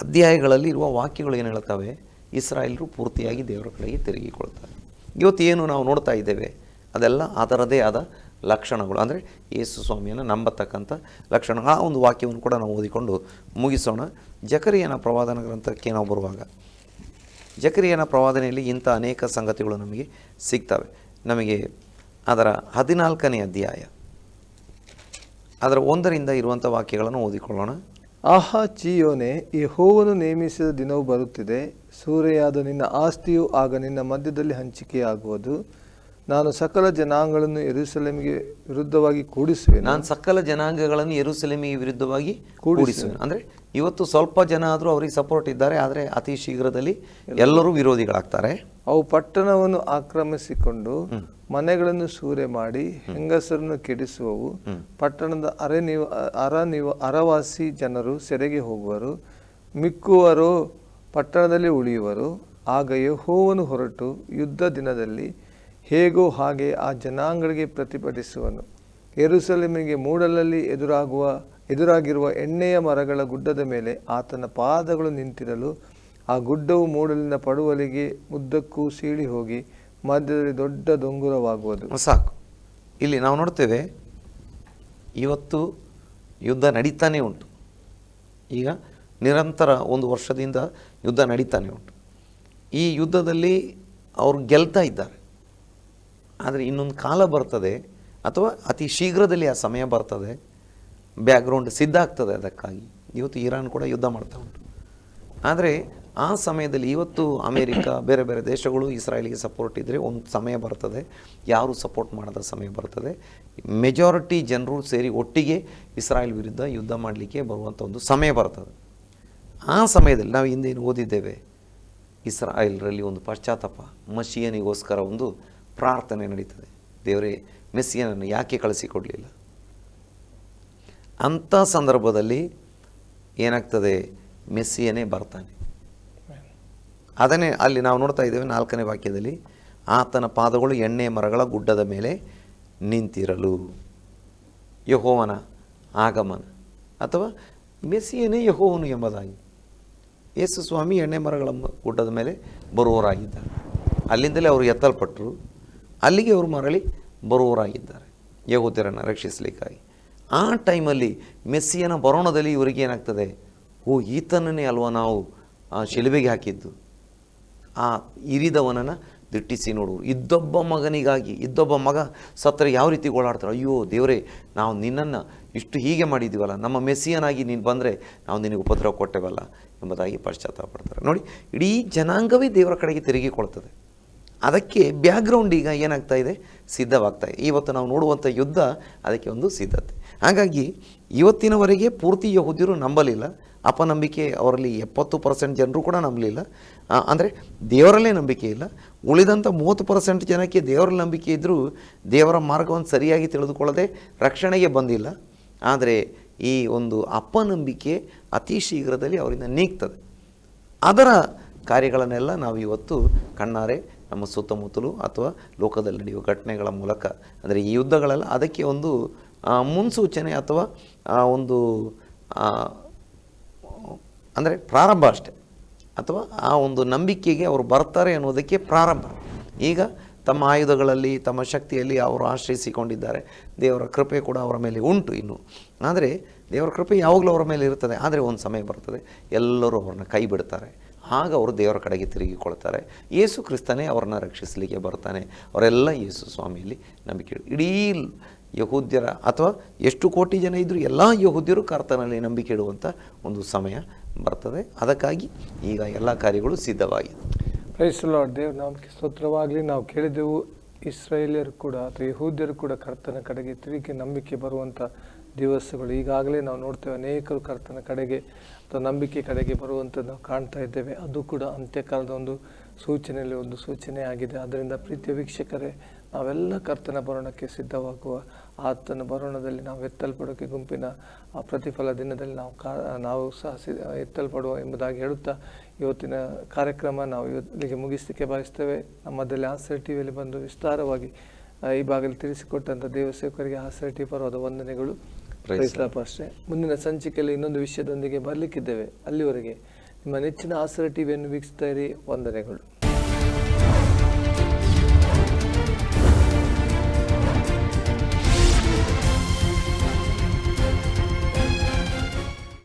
B: ಅಧ್ಯಾಯಗಳಲ್ಲಿ ಇರುವ ವಾಕ್ಯಗಳು ಏನು ಹೇಳ್ತವೆ? ಇಸ್ರಾಯೇಲರು ಪೂರ್ತಿಯಾಗಿ ದೇವರ ಕಡೆಗೆ ತಿರುಗಿಕೊಳ್ತಾರೆ. ಇವತ್ತು ಏನು ನಾವು ನೋಡ್ತಾ ಇದ್ದೇವೆ? ಅದೆಲ್ಲ ಅದರದೇ ಆದ ಲಕ್ಷಣಗಳು. ಅಂದರೆ ಯೇಸು ಸ್ವಾಮಿಯನ್ನು ನಂಬತಕ್ಕಂಥ ಲಕ್ಷಣ. ಆ ಒಂದು ವಾಕ್ಯವನ್ನು ಕೂಡ ನಾವು ಓದಿಕೊಂಡು ಮುಗಿಸೋಣ. ಜಕರಿಯನ ಪ್ರವಾದನ ಗ್ರಂಥಕ್ಕೆ ನಾವು ಬರುವಾಗ. ಜಕರಿಯನ ಪ್ರವಾದನೆಯಲ್ಲಿ ಇಂಥ ಅನೇಕ ಸಂಗತಿಗಳು ನಮಗೆ ಸಿಗ್ತವೆ. ನಮಗೆ ಅದರ ಹದಿನಾಲ್ಕನೇ ಅಧ್ಯಾಯ. ಅದರ ಒಂದರಿಂದ ಇರುವಂಥ ವಾಕ್ಯಗಳನ್ನು ಓದಿಕೊಳ್ಳೋಣ.
A: ಆಹಾ ಈ ಹೂವನ್ನು ನೇಮಿಸಿದ ದಿನವು ಬರುತ್ತಿದೆ. ಸೂರೆಯಾದ ನಿನ್ನ ಆಸ್ತಿಯು ಆಗ ನಿನ್ನ ಮಧ್ಯದಲ್ಲಿ ಹಂಚಿಕೆಯಾಗುವುದು. ನಾನು ಸಕಲ ಜನಾಂಗಗಳನ್ನು ಯೆರೂಸಲೇಮಿಗೆ ವಿರುದ್ಧವಾಗಿ ಕೂಡಿಸುವೆ
B: ನಾನು ಸಕಲ ಜನಾಂಗಗಳನ್ನು ಯೆರೂಸಲೇಮಿಗೆ ವಿರುದ್ಧವಾಗಿ ಕೂಡಿಸುವೆ ಅಂದರೆ ಇವತ್ತು ಸ್ವಲ್ಪ ಜನ ಆದರೂ ಅವರಿಗೆ ಸಪೋರ್ಟ್ ಇದ್ದಾರೆ ಆದರೆ ಅತಿ ಶೀಘ್ರದಲ್ಲಿ ಎಲ್ಲರೂ ವಿರೋಧಿಗಳಾಗ್ತಾರೆ.
A: ಅವು ಪಟ್ಟಣವನ್ನು ಆಕ್ರಮಿಸಿಕೊಂಡು ಮನೆಗಳನ್ನು ಸೂರೆ ಮಾಡಿ ಹೆಂಗಸರನ್ನು ಕೆಡಿಸುವವು. ಪಟ್ಟಣದ ಅರೆ ನಿವ ಅರ ನಿವ ಅರವಾಸಿ ಜನರು ಸೆರೆಗೆ ಹೋಗುವರು. ಮಿಕ್ಕುವರು ಪಟ್ಟಣದಲ್ಲಿ ಉಳಿಯುವರು. ಆಗ ಯೆಹೋವನು ಹೊರಟು ಯುದ್ಧ ದಿನದಲ್ಲಿ ಹೇಗೋ ಹಾಗೆ ಆ ಜನಾಂಗಗಳಿಗೆ ಪ್ರತಿಭಟಿಸುವನು. ಯೆರೂಸಲೇಮಿಗೆ ಮೂಡಲಲ್ಲಿ ಎದುರಾಗುವ, ಎದುರಾಗಿರುವ ಎಣ್ಣೆಯ ಮರಗಳ ಗುಡ್ಡದ ಮೇಲೆ ಆತನ ಪಾದಗಳು ನಿಂತಿರಲು ಆ ಗುಡ್ಡವು ಮೂಡಲಿನ ಪಡುವಲಿಗೆ ಉದ್ದಕ್ಕೂ ಸೀಳಿ ಹೋಗಿ ಮಧ್ಯದಲ್ಲಿ ದೊಡ್ಡ ದೊಂಗುರವಾಗುವುದು.
B: ಸಾಕು. ಇಲ್ಲಿ ನಾವು ನೋಡ್ತೇವೆ, ಇವತ್ತು ಯುದ್ಧ ನಡೀತಾನೇ ಉಂಟು. ಈಗ ನಿರಂತರ ಒಂದು ವರ್ಷದಿಂದ ಯುದ್ಧ ನಡೀತಾನೆ ಉಂಟು. ಈ ಯುದ್ಧದಲ್ಲಿ ಅವರು ಗೆಲ್ತಾ ಇದ್ದಾರೆ. ಆದರೆ ಇನ್ನೊಂದು ಕಾಲ ಬರ್ತದೆ ಅಥವಾ ಅತಿ ಶೀಘ್ರದಲ್ಲಿ ಆ ಸಮಯ ಬರ್ತದೆ. ಬ್ಯಾಕ್ಗ್ರೌಂಡ್ ಸಿದ್ಧ ಆಗ್ತದೆ ಅದಕ್ಕಾಗಿ. ಇವತ್ತು ಇರಾನ್ ಕೂಡ ಯುದ್ಧ ಮಾಡ್ತಾ ಉಂಟು. ಆದರೆ ಆ ಸಮಯದಲ್ಲಿ ಇವತ್ತು ಅಮೇರಿಕ, ಬೇರೆ ಬೇರೆ ದೇಶಗಳು ಇಸ್ರಾಯೇಲಿಗೆ ಸಪೋರ್ಟ್ ಇದ್ದರೆ ಒಂದು ಸಮಯ ಬರ್ತದೆ. ಯಾರು ಸಪೋರ್ಟ್ ಮಾಡದ ಸಮಯ ಬರ್ತದೆ. ಮೆಜಾರಿಟಿ ಜನರು ಸೇರಿ ಒಟ್ಟಿಗೆ ಇಸ್ರಾಯೇಲ್ ವಿರುದ್ಧ ಯುದ್ಧ ಮಾಡಲಿಕ್ಕೆ ಬರುವಂಥ ಒಂದು ಸಮಯ ಬರ್ತದೆ. ಆ ಸಮಯದಲ್ಲಿ ನಾವು ಹಿಂದೇನು ಓದಿದ್ದೇವೆ? ಇಸ್ರಾಯೇಲ್ರಲ್ಲಿ ಒಂದು ಪಶ್ಚಾತ್ತಾಪ ಮಶಿಯನಿಗೋಸ್ಕರ ಒಂದು ಪ್ರಾರ್ಥನೆ ನಡೀತದೆ. ದೇವರೇ, ಮೆಸ್ಸಿಯನನ್ನು ಯಾಕೆ ಕಳಿಸಿಕೊಡಲಿಲ್ಲ? ಅಂಥ ಸಂದರ್ಭದಲ್ಲಿ ಏನಾಗ್ತದೆ? ಮೆಸ್ಸಿಯನೇ ಬರ್ತಾನೆ. ಅದನ್ನೇ ಅಲ್ಲಿ ನಾವು ನೋಡ್ತಾ ಇದ್ದೇವೆ ನಾಲ್ಕನೇ ವಾಕ್ಯದಲ್ಲಿ, ಆತನ ಪಾದಗಳು ಎಣ್ಣೆ ಮರಗಳ ಗುಡ್ಡದ ಮೇಲೆ ನಿಂತಿರಲು. ಯಹೋವನ ಆಗಮನ. ಅಥವಾ ಮೆಸ್ಸಿಯನೇ ಯಹೋವನು ಎಂಬುದಾಗಿ. ಯೇಸು ಸ್ವಾಮಿ ಎಣ್ಣೆ ಮರಗಳ ಗುಡ್ಡದ ಮೇಲೆ ಬರುವವರಾಗಿದ್ದಾರೆ. ಅಲ್ಲಿಂದಲೇ ಅವರು ಎತ್ತಲ್ಪಟ್ಟರು ಅಲ್ಲಿಗೆ ಅವರು ಮರಳಿ ಬರುವವರಾಗಿದ್ದಾರೆ. ಯಹೋದ್ಯರನ್ನು ರಕ್ಷಿಸಲಿಕ್ಕಾಗಿ. ಆ ಟೈಮಲ್ಲಿ ಮೆಸ್ಸಿಯನ ಬರೋಣದಲ್ಲಿ ಇವರಿಗೆ ಏನಾಗ್ತದೆ? ಓ, ಈತನನ್ನೇ ಅಲ್ವಾ ನಾವು ಆ ಶಿಲುಬೆಗೆ ಹಾಕಿದ್ದು? ಆ ಇರಿದವನನ್ನು ದಿಟ್ಟಿಸಿ ನೋಡುವರು. ಇದ್ದೊಬ್ಬ ಮಗನಿಗಾಗಿ, ಇದ್ದೊಬ್ಬ ಮಗ ಸತ್ತರೆ ಯಾವ ರೀತಿ ಗೋಳಾಡ್ತಾರೆ ಅಯ್ಯೋ ದೇವರೇ, ನಾವು ನಿನ್ನನ್ನು ಇಷ್ಟು ಹೀಗೆ ಮಾಡಿದ್ದೀವಲ್ಲ, ನಮ್ಮ ಮೆಸ್ಸಿಯನಾಗಿ ನೀನು ಬಂದರೆ ನಾವು ನಿನಗೆ ಉಪದ್ರವ ಕೊಟ್ಟೆವಲ್ಲ ಎಂಬುದಾಗಿ ಪಶ್ಚಾತ್ತಾಪ ಪಡ್ತಾರೆ ನೋಡಿ, ಇಡೀ ಜನಾಂಗವೇ ದೇವರ ಕಡೆಗೆ ತಿರುಗಿಕೊಳ್ತದೆ ಅದಕ್ಕೆ ಬ್ಯಾಕ್ಗ್ರೌಂಡ್ ಈಗ ಏನಾಗ್ತಾ ಇದೆ? ಸಿದ್ಧವಾಗ್ತಾ ಇದೆ. ಇವತ್ತು ನಾವು ನೋಡುವಂಥ ಯುದ್ಧ ಅದಕ್ಕೆ ಒಂದು ಸಿದ್ಧತೆ. ಹಾಗಾಗಿ ಇವತ್ತಿನವರೆಗೆ ಪೂರ್ತಿ ಯಹೂದ್ಯರು ನಂಬಲಿಲ್ಲ. ಅಪನಂಬಿಕೆ ಅವರಲ್ಲಿ ಎಪ್ಪತ್ತು ಪರ್ಸೆಂಟ್ ಜನರು ಕೂಡ ನಂಬಲಿಲ್ಲ. ಅಂದರೆ ದೇವರಲ್ಲೇ ನಂಬಿಕೆ ಇಲ್ಲ. ಉಳಿದಂಥ ಮೂವತ್ತು ಪರ್ಸೆಂಟ್ ಜನಕ್ಕೆ ದೇವರ ನಂಬಿಕೆ ಇದ್ದರೂ ದೇವರ ಮಾರ್ಗವನ್ನು ಸರಿಯಾಗಿ ತಿಳಿದುಕೊಳ್ಳದೆ ರಕ್ಷಣೆಗೆ ಬಂದಿಲ್ಲ. ಆದರೆ ಈ ಒಂದು ಅಪನಂಬಿಕೆ ಅತಿ ಶೀಘ್ರದಲ್ಲಿ ಅವರಿಂದ ನೀಗ್ತದೆ. ಅದರ ಕಾರ್ಯಗಳನ್ನೆಲ್ಲ ನಾವು ಇವತ್ತು ಕಣ್ಣಾರೆ ನಮ್ಮ ಸುತ್ತಮುತ್ತಲು ಅಥವಾ ಲೋಕದಲ್ಲಿ ನಡೆಯುವ ಘಟನೆಗಳ ಮೂಲಕ. ಅಂದರೆ ಈ ಯುದ್ಧಗಳೆಲ್ಲ ಅದಕ್ಕೆ ಒಂದು ಮುನ್ಸೂಚನೆ ಅಥವಾ ಆ, ಒಂದು ಅಂದರೆ ಪ್ರಾರಂಭ ಅಷ್ಟೆ. ಅಥವಾ ಆ ಒಂದು ನಂಬಿಕೆಗೆ ಅವರು ಬರ್ತಾರೆ ಅನ್ನೋದಕ್ಕೆ ಪ್ರಾರಂಭ. ಈಗ ತಮ್ಮ ಆಯುಧಗಳಲ್ಲಿ ತಮ್ಮ ಶಕ್ತಿಯಲ್ಲಿ ಅವರು ಆಶ್ರಯಿಸಿಕೊಂಡಿದ್ದಾರೆ. ದೇವರ ಕೃಪೆ ಕೂಡ ಅವರ ಮೇಲೆ ಉಂಟು ಇನ್ನು. ಆದರೆ ದೇವರ ಕೃಪೆ ಯಾವಾಗಲೂ ಅವರ ಮೇಲೆ ಇರ್ತದೆ ಆದರೆ ಒಂದು ಸಮಯ ಬರ್ತದೆ. ಎಲ್ಲರೂ ಅವ್ರನ್ನ ಕೈ ಬಿಡ್ತಾರೆ. ಆಗ ಅವರು ದೇವರ ಕಡೆಗೆ ತಿರುಗಿಕೊಳ್ತಾರೆ. ಯೇಸು ಕ್ರಿಸ್ತನೇ ಅವ್ರನ್ನ ರಕ್ಷಿಸಲಿಕ್ಕೆ ಬರ್ತಾನೆ. ಅವರೆಲ್ಲ ಯೇಸು ಸ್ವಾಮಿಯಲ್ಲಿ ನಂಬಿಕೆ ಇಡು- ಯಹೂದ್ಯರ ಅಥವಾ ಎಷ್ಟು ಕೋಟಿ ಜನ ಇದ್ದರೂ ಎಲ್ಲ ಯಹೂದ್ಯರು ಕರ್ತನಲ್ಲಿ ನಂಬಿಕೆ ಇಡುವಂಥ ಒಂದು ಸಮಯ ಬರ್ತದೆ. ಅದಕ್ಕಾಗಿ ಈಗ ಎಲ್ಲ ಕಾರ್ಯಗಳು ಸಿದ್ಧವಾಗಿದೆ
A: ಪ್ರೈಸ್ ದೇವ್ ನಾಮಕ್ಕೆ ಸ್ತೋತ್ರವಾಗಲಿ. ನಾವು ಕೇಳಿದೆವು ಇಸ್ರೇಲಿಯರು ಕೂಡ ಅಥವಾ ಯಹೂದ್ಯರು ಕೂಡ ಕರ್ತನ ಕಡೆಗೆ ತಿರುಗಿ ನಂಬಿಕೆ ಬರುವಂಥ ದಿವಸಗಳು. ಈಗಾಗಲೇ ನಾವು ನೋಡ್ತೇವೆ ಅನೇಕರು ಕರ್ತನ ಕಡೆಗೆ ಅಥವಾ ನಂಬಿಕೆ ಕಡೆಗೆ ಬರುವಂಥದ್ದು ನಾವು ಕಾಣ್ತಾ ಇದ್ದೇವೆ. ಅದು ಕೂಡ ಅಂತ್ಯಕಾಲದ ಒಂದು ಸೂಚನೆಯಲ್ಲಿ ಒಂದು ಸೂಚನೆ ಆಗಿದೆ. ಅದರಿಂದ ಪ್ರೀತಿಯ ವೀಕ್ಷಕರೇ, ನಾವೆಲ್ಲ ಕರ್ತನ ಬರೋಣಕ್ಕೆ ಸಿದ್ಧವಾಗುವ ಆತನ ಬರೋಣದಲ್ಲಿ ನಾವು ಎತ್ತಲ್ಪಡೋಕೆ ಗುಂಪಿನ ಆ ಪ್ರತಿಫಲ ದಿನದಲ್ಲಿ ನಾವು ಕಾ, ನಾವು ಸಹ ಸಿ- ಎತ್ತಲ್ಪಡುವ ಎಂಬುದಾಗಿ ಹೇಳುತ್ತಾ ಇವತ್ತಿನ ಕಾರ್ಯಕ್ರಮ ನಾವು ಇವತ್ತಿಗೆ ಮುಗಿಸಲಿಕ್ಕೆ ಬಯಸ್ತೇವೆ. ನಮ್ಮದಲ್ಲಿ ಆಸರೆ ಟಿ ವಿಯಲ್ಲಿ ಬಂದು ವಿಸ್ತಾರವಾಗಿ ಈ ಭಾಗದಲ್ಲಿ ತಿಳಿಸಿಕೊಟ್ಟಂಥ ದೇವಸೇವಕರಿಗೆ ಆಸರೆ ಟಿ ಪರವಾದ ವಂದನೆಗಳು. ಪ್ರೈಸ್ಲಾಪ ಅಷ್ಟೇ. ಮುಂದಿನ ಸಂಚಿಕೆಯಲ್ಲಿ ಇನ್ನೊಂದು ವಿಷಯದೊಂದಿಗೆ ಬರಲಿಕ್ಕಿದ್ದೇವೆ. ಅಲ್ಲಿವರೆಗೆ ನಿಮ್ಮ ನೆಚ್ಚಿನ ಆಸರೆ ಟಿವಿಯನ್ನು ವೀಕ್ಷಿಸ್ತಾ ಇರಿ. ವಂದನೆಗಳು.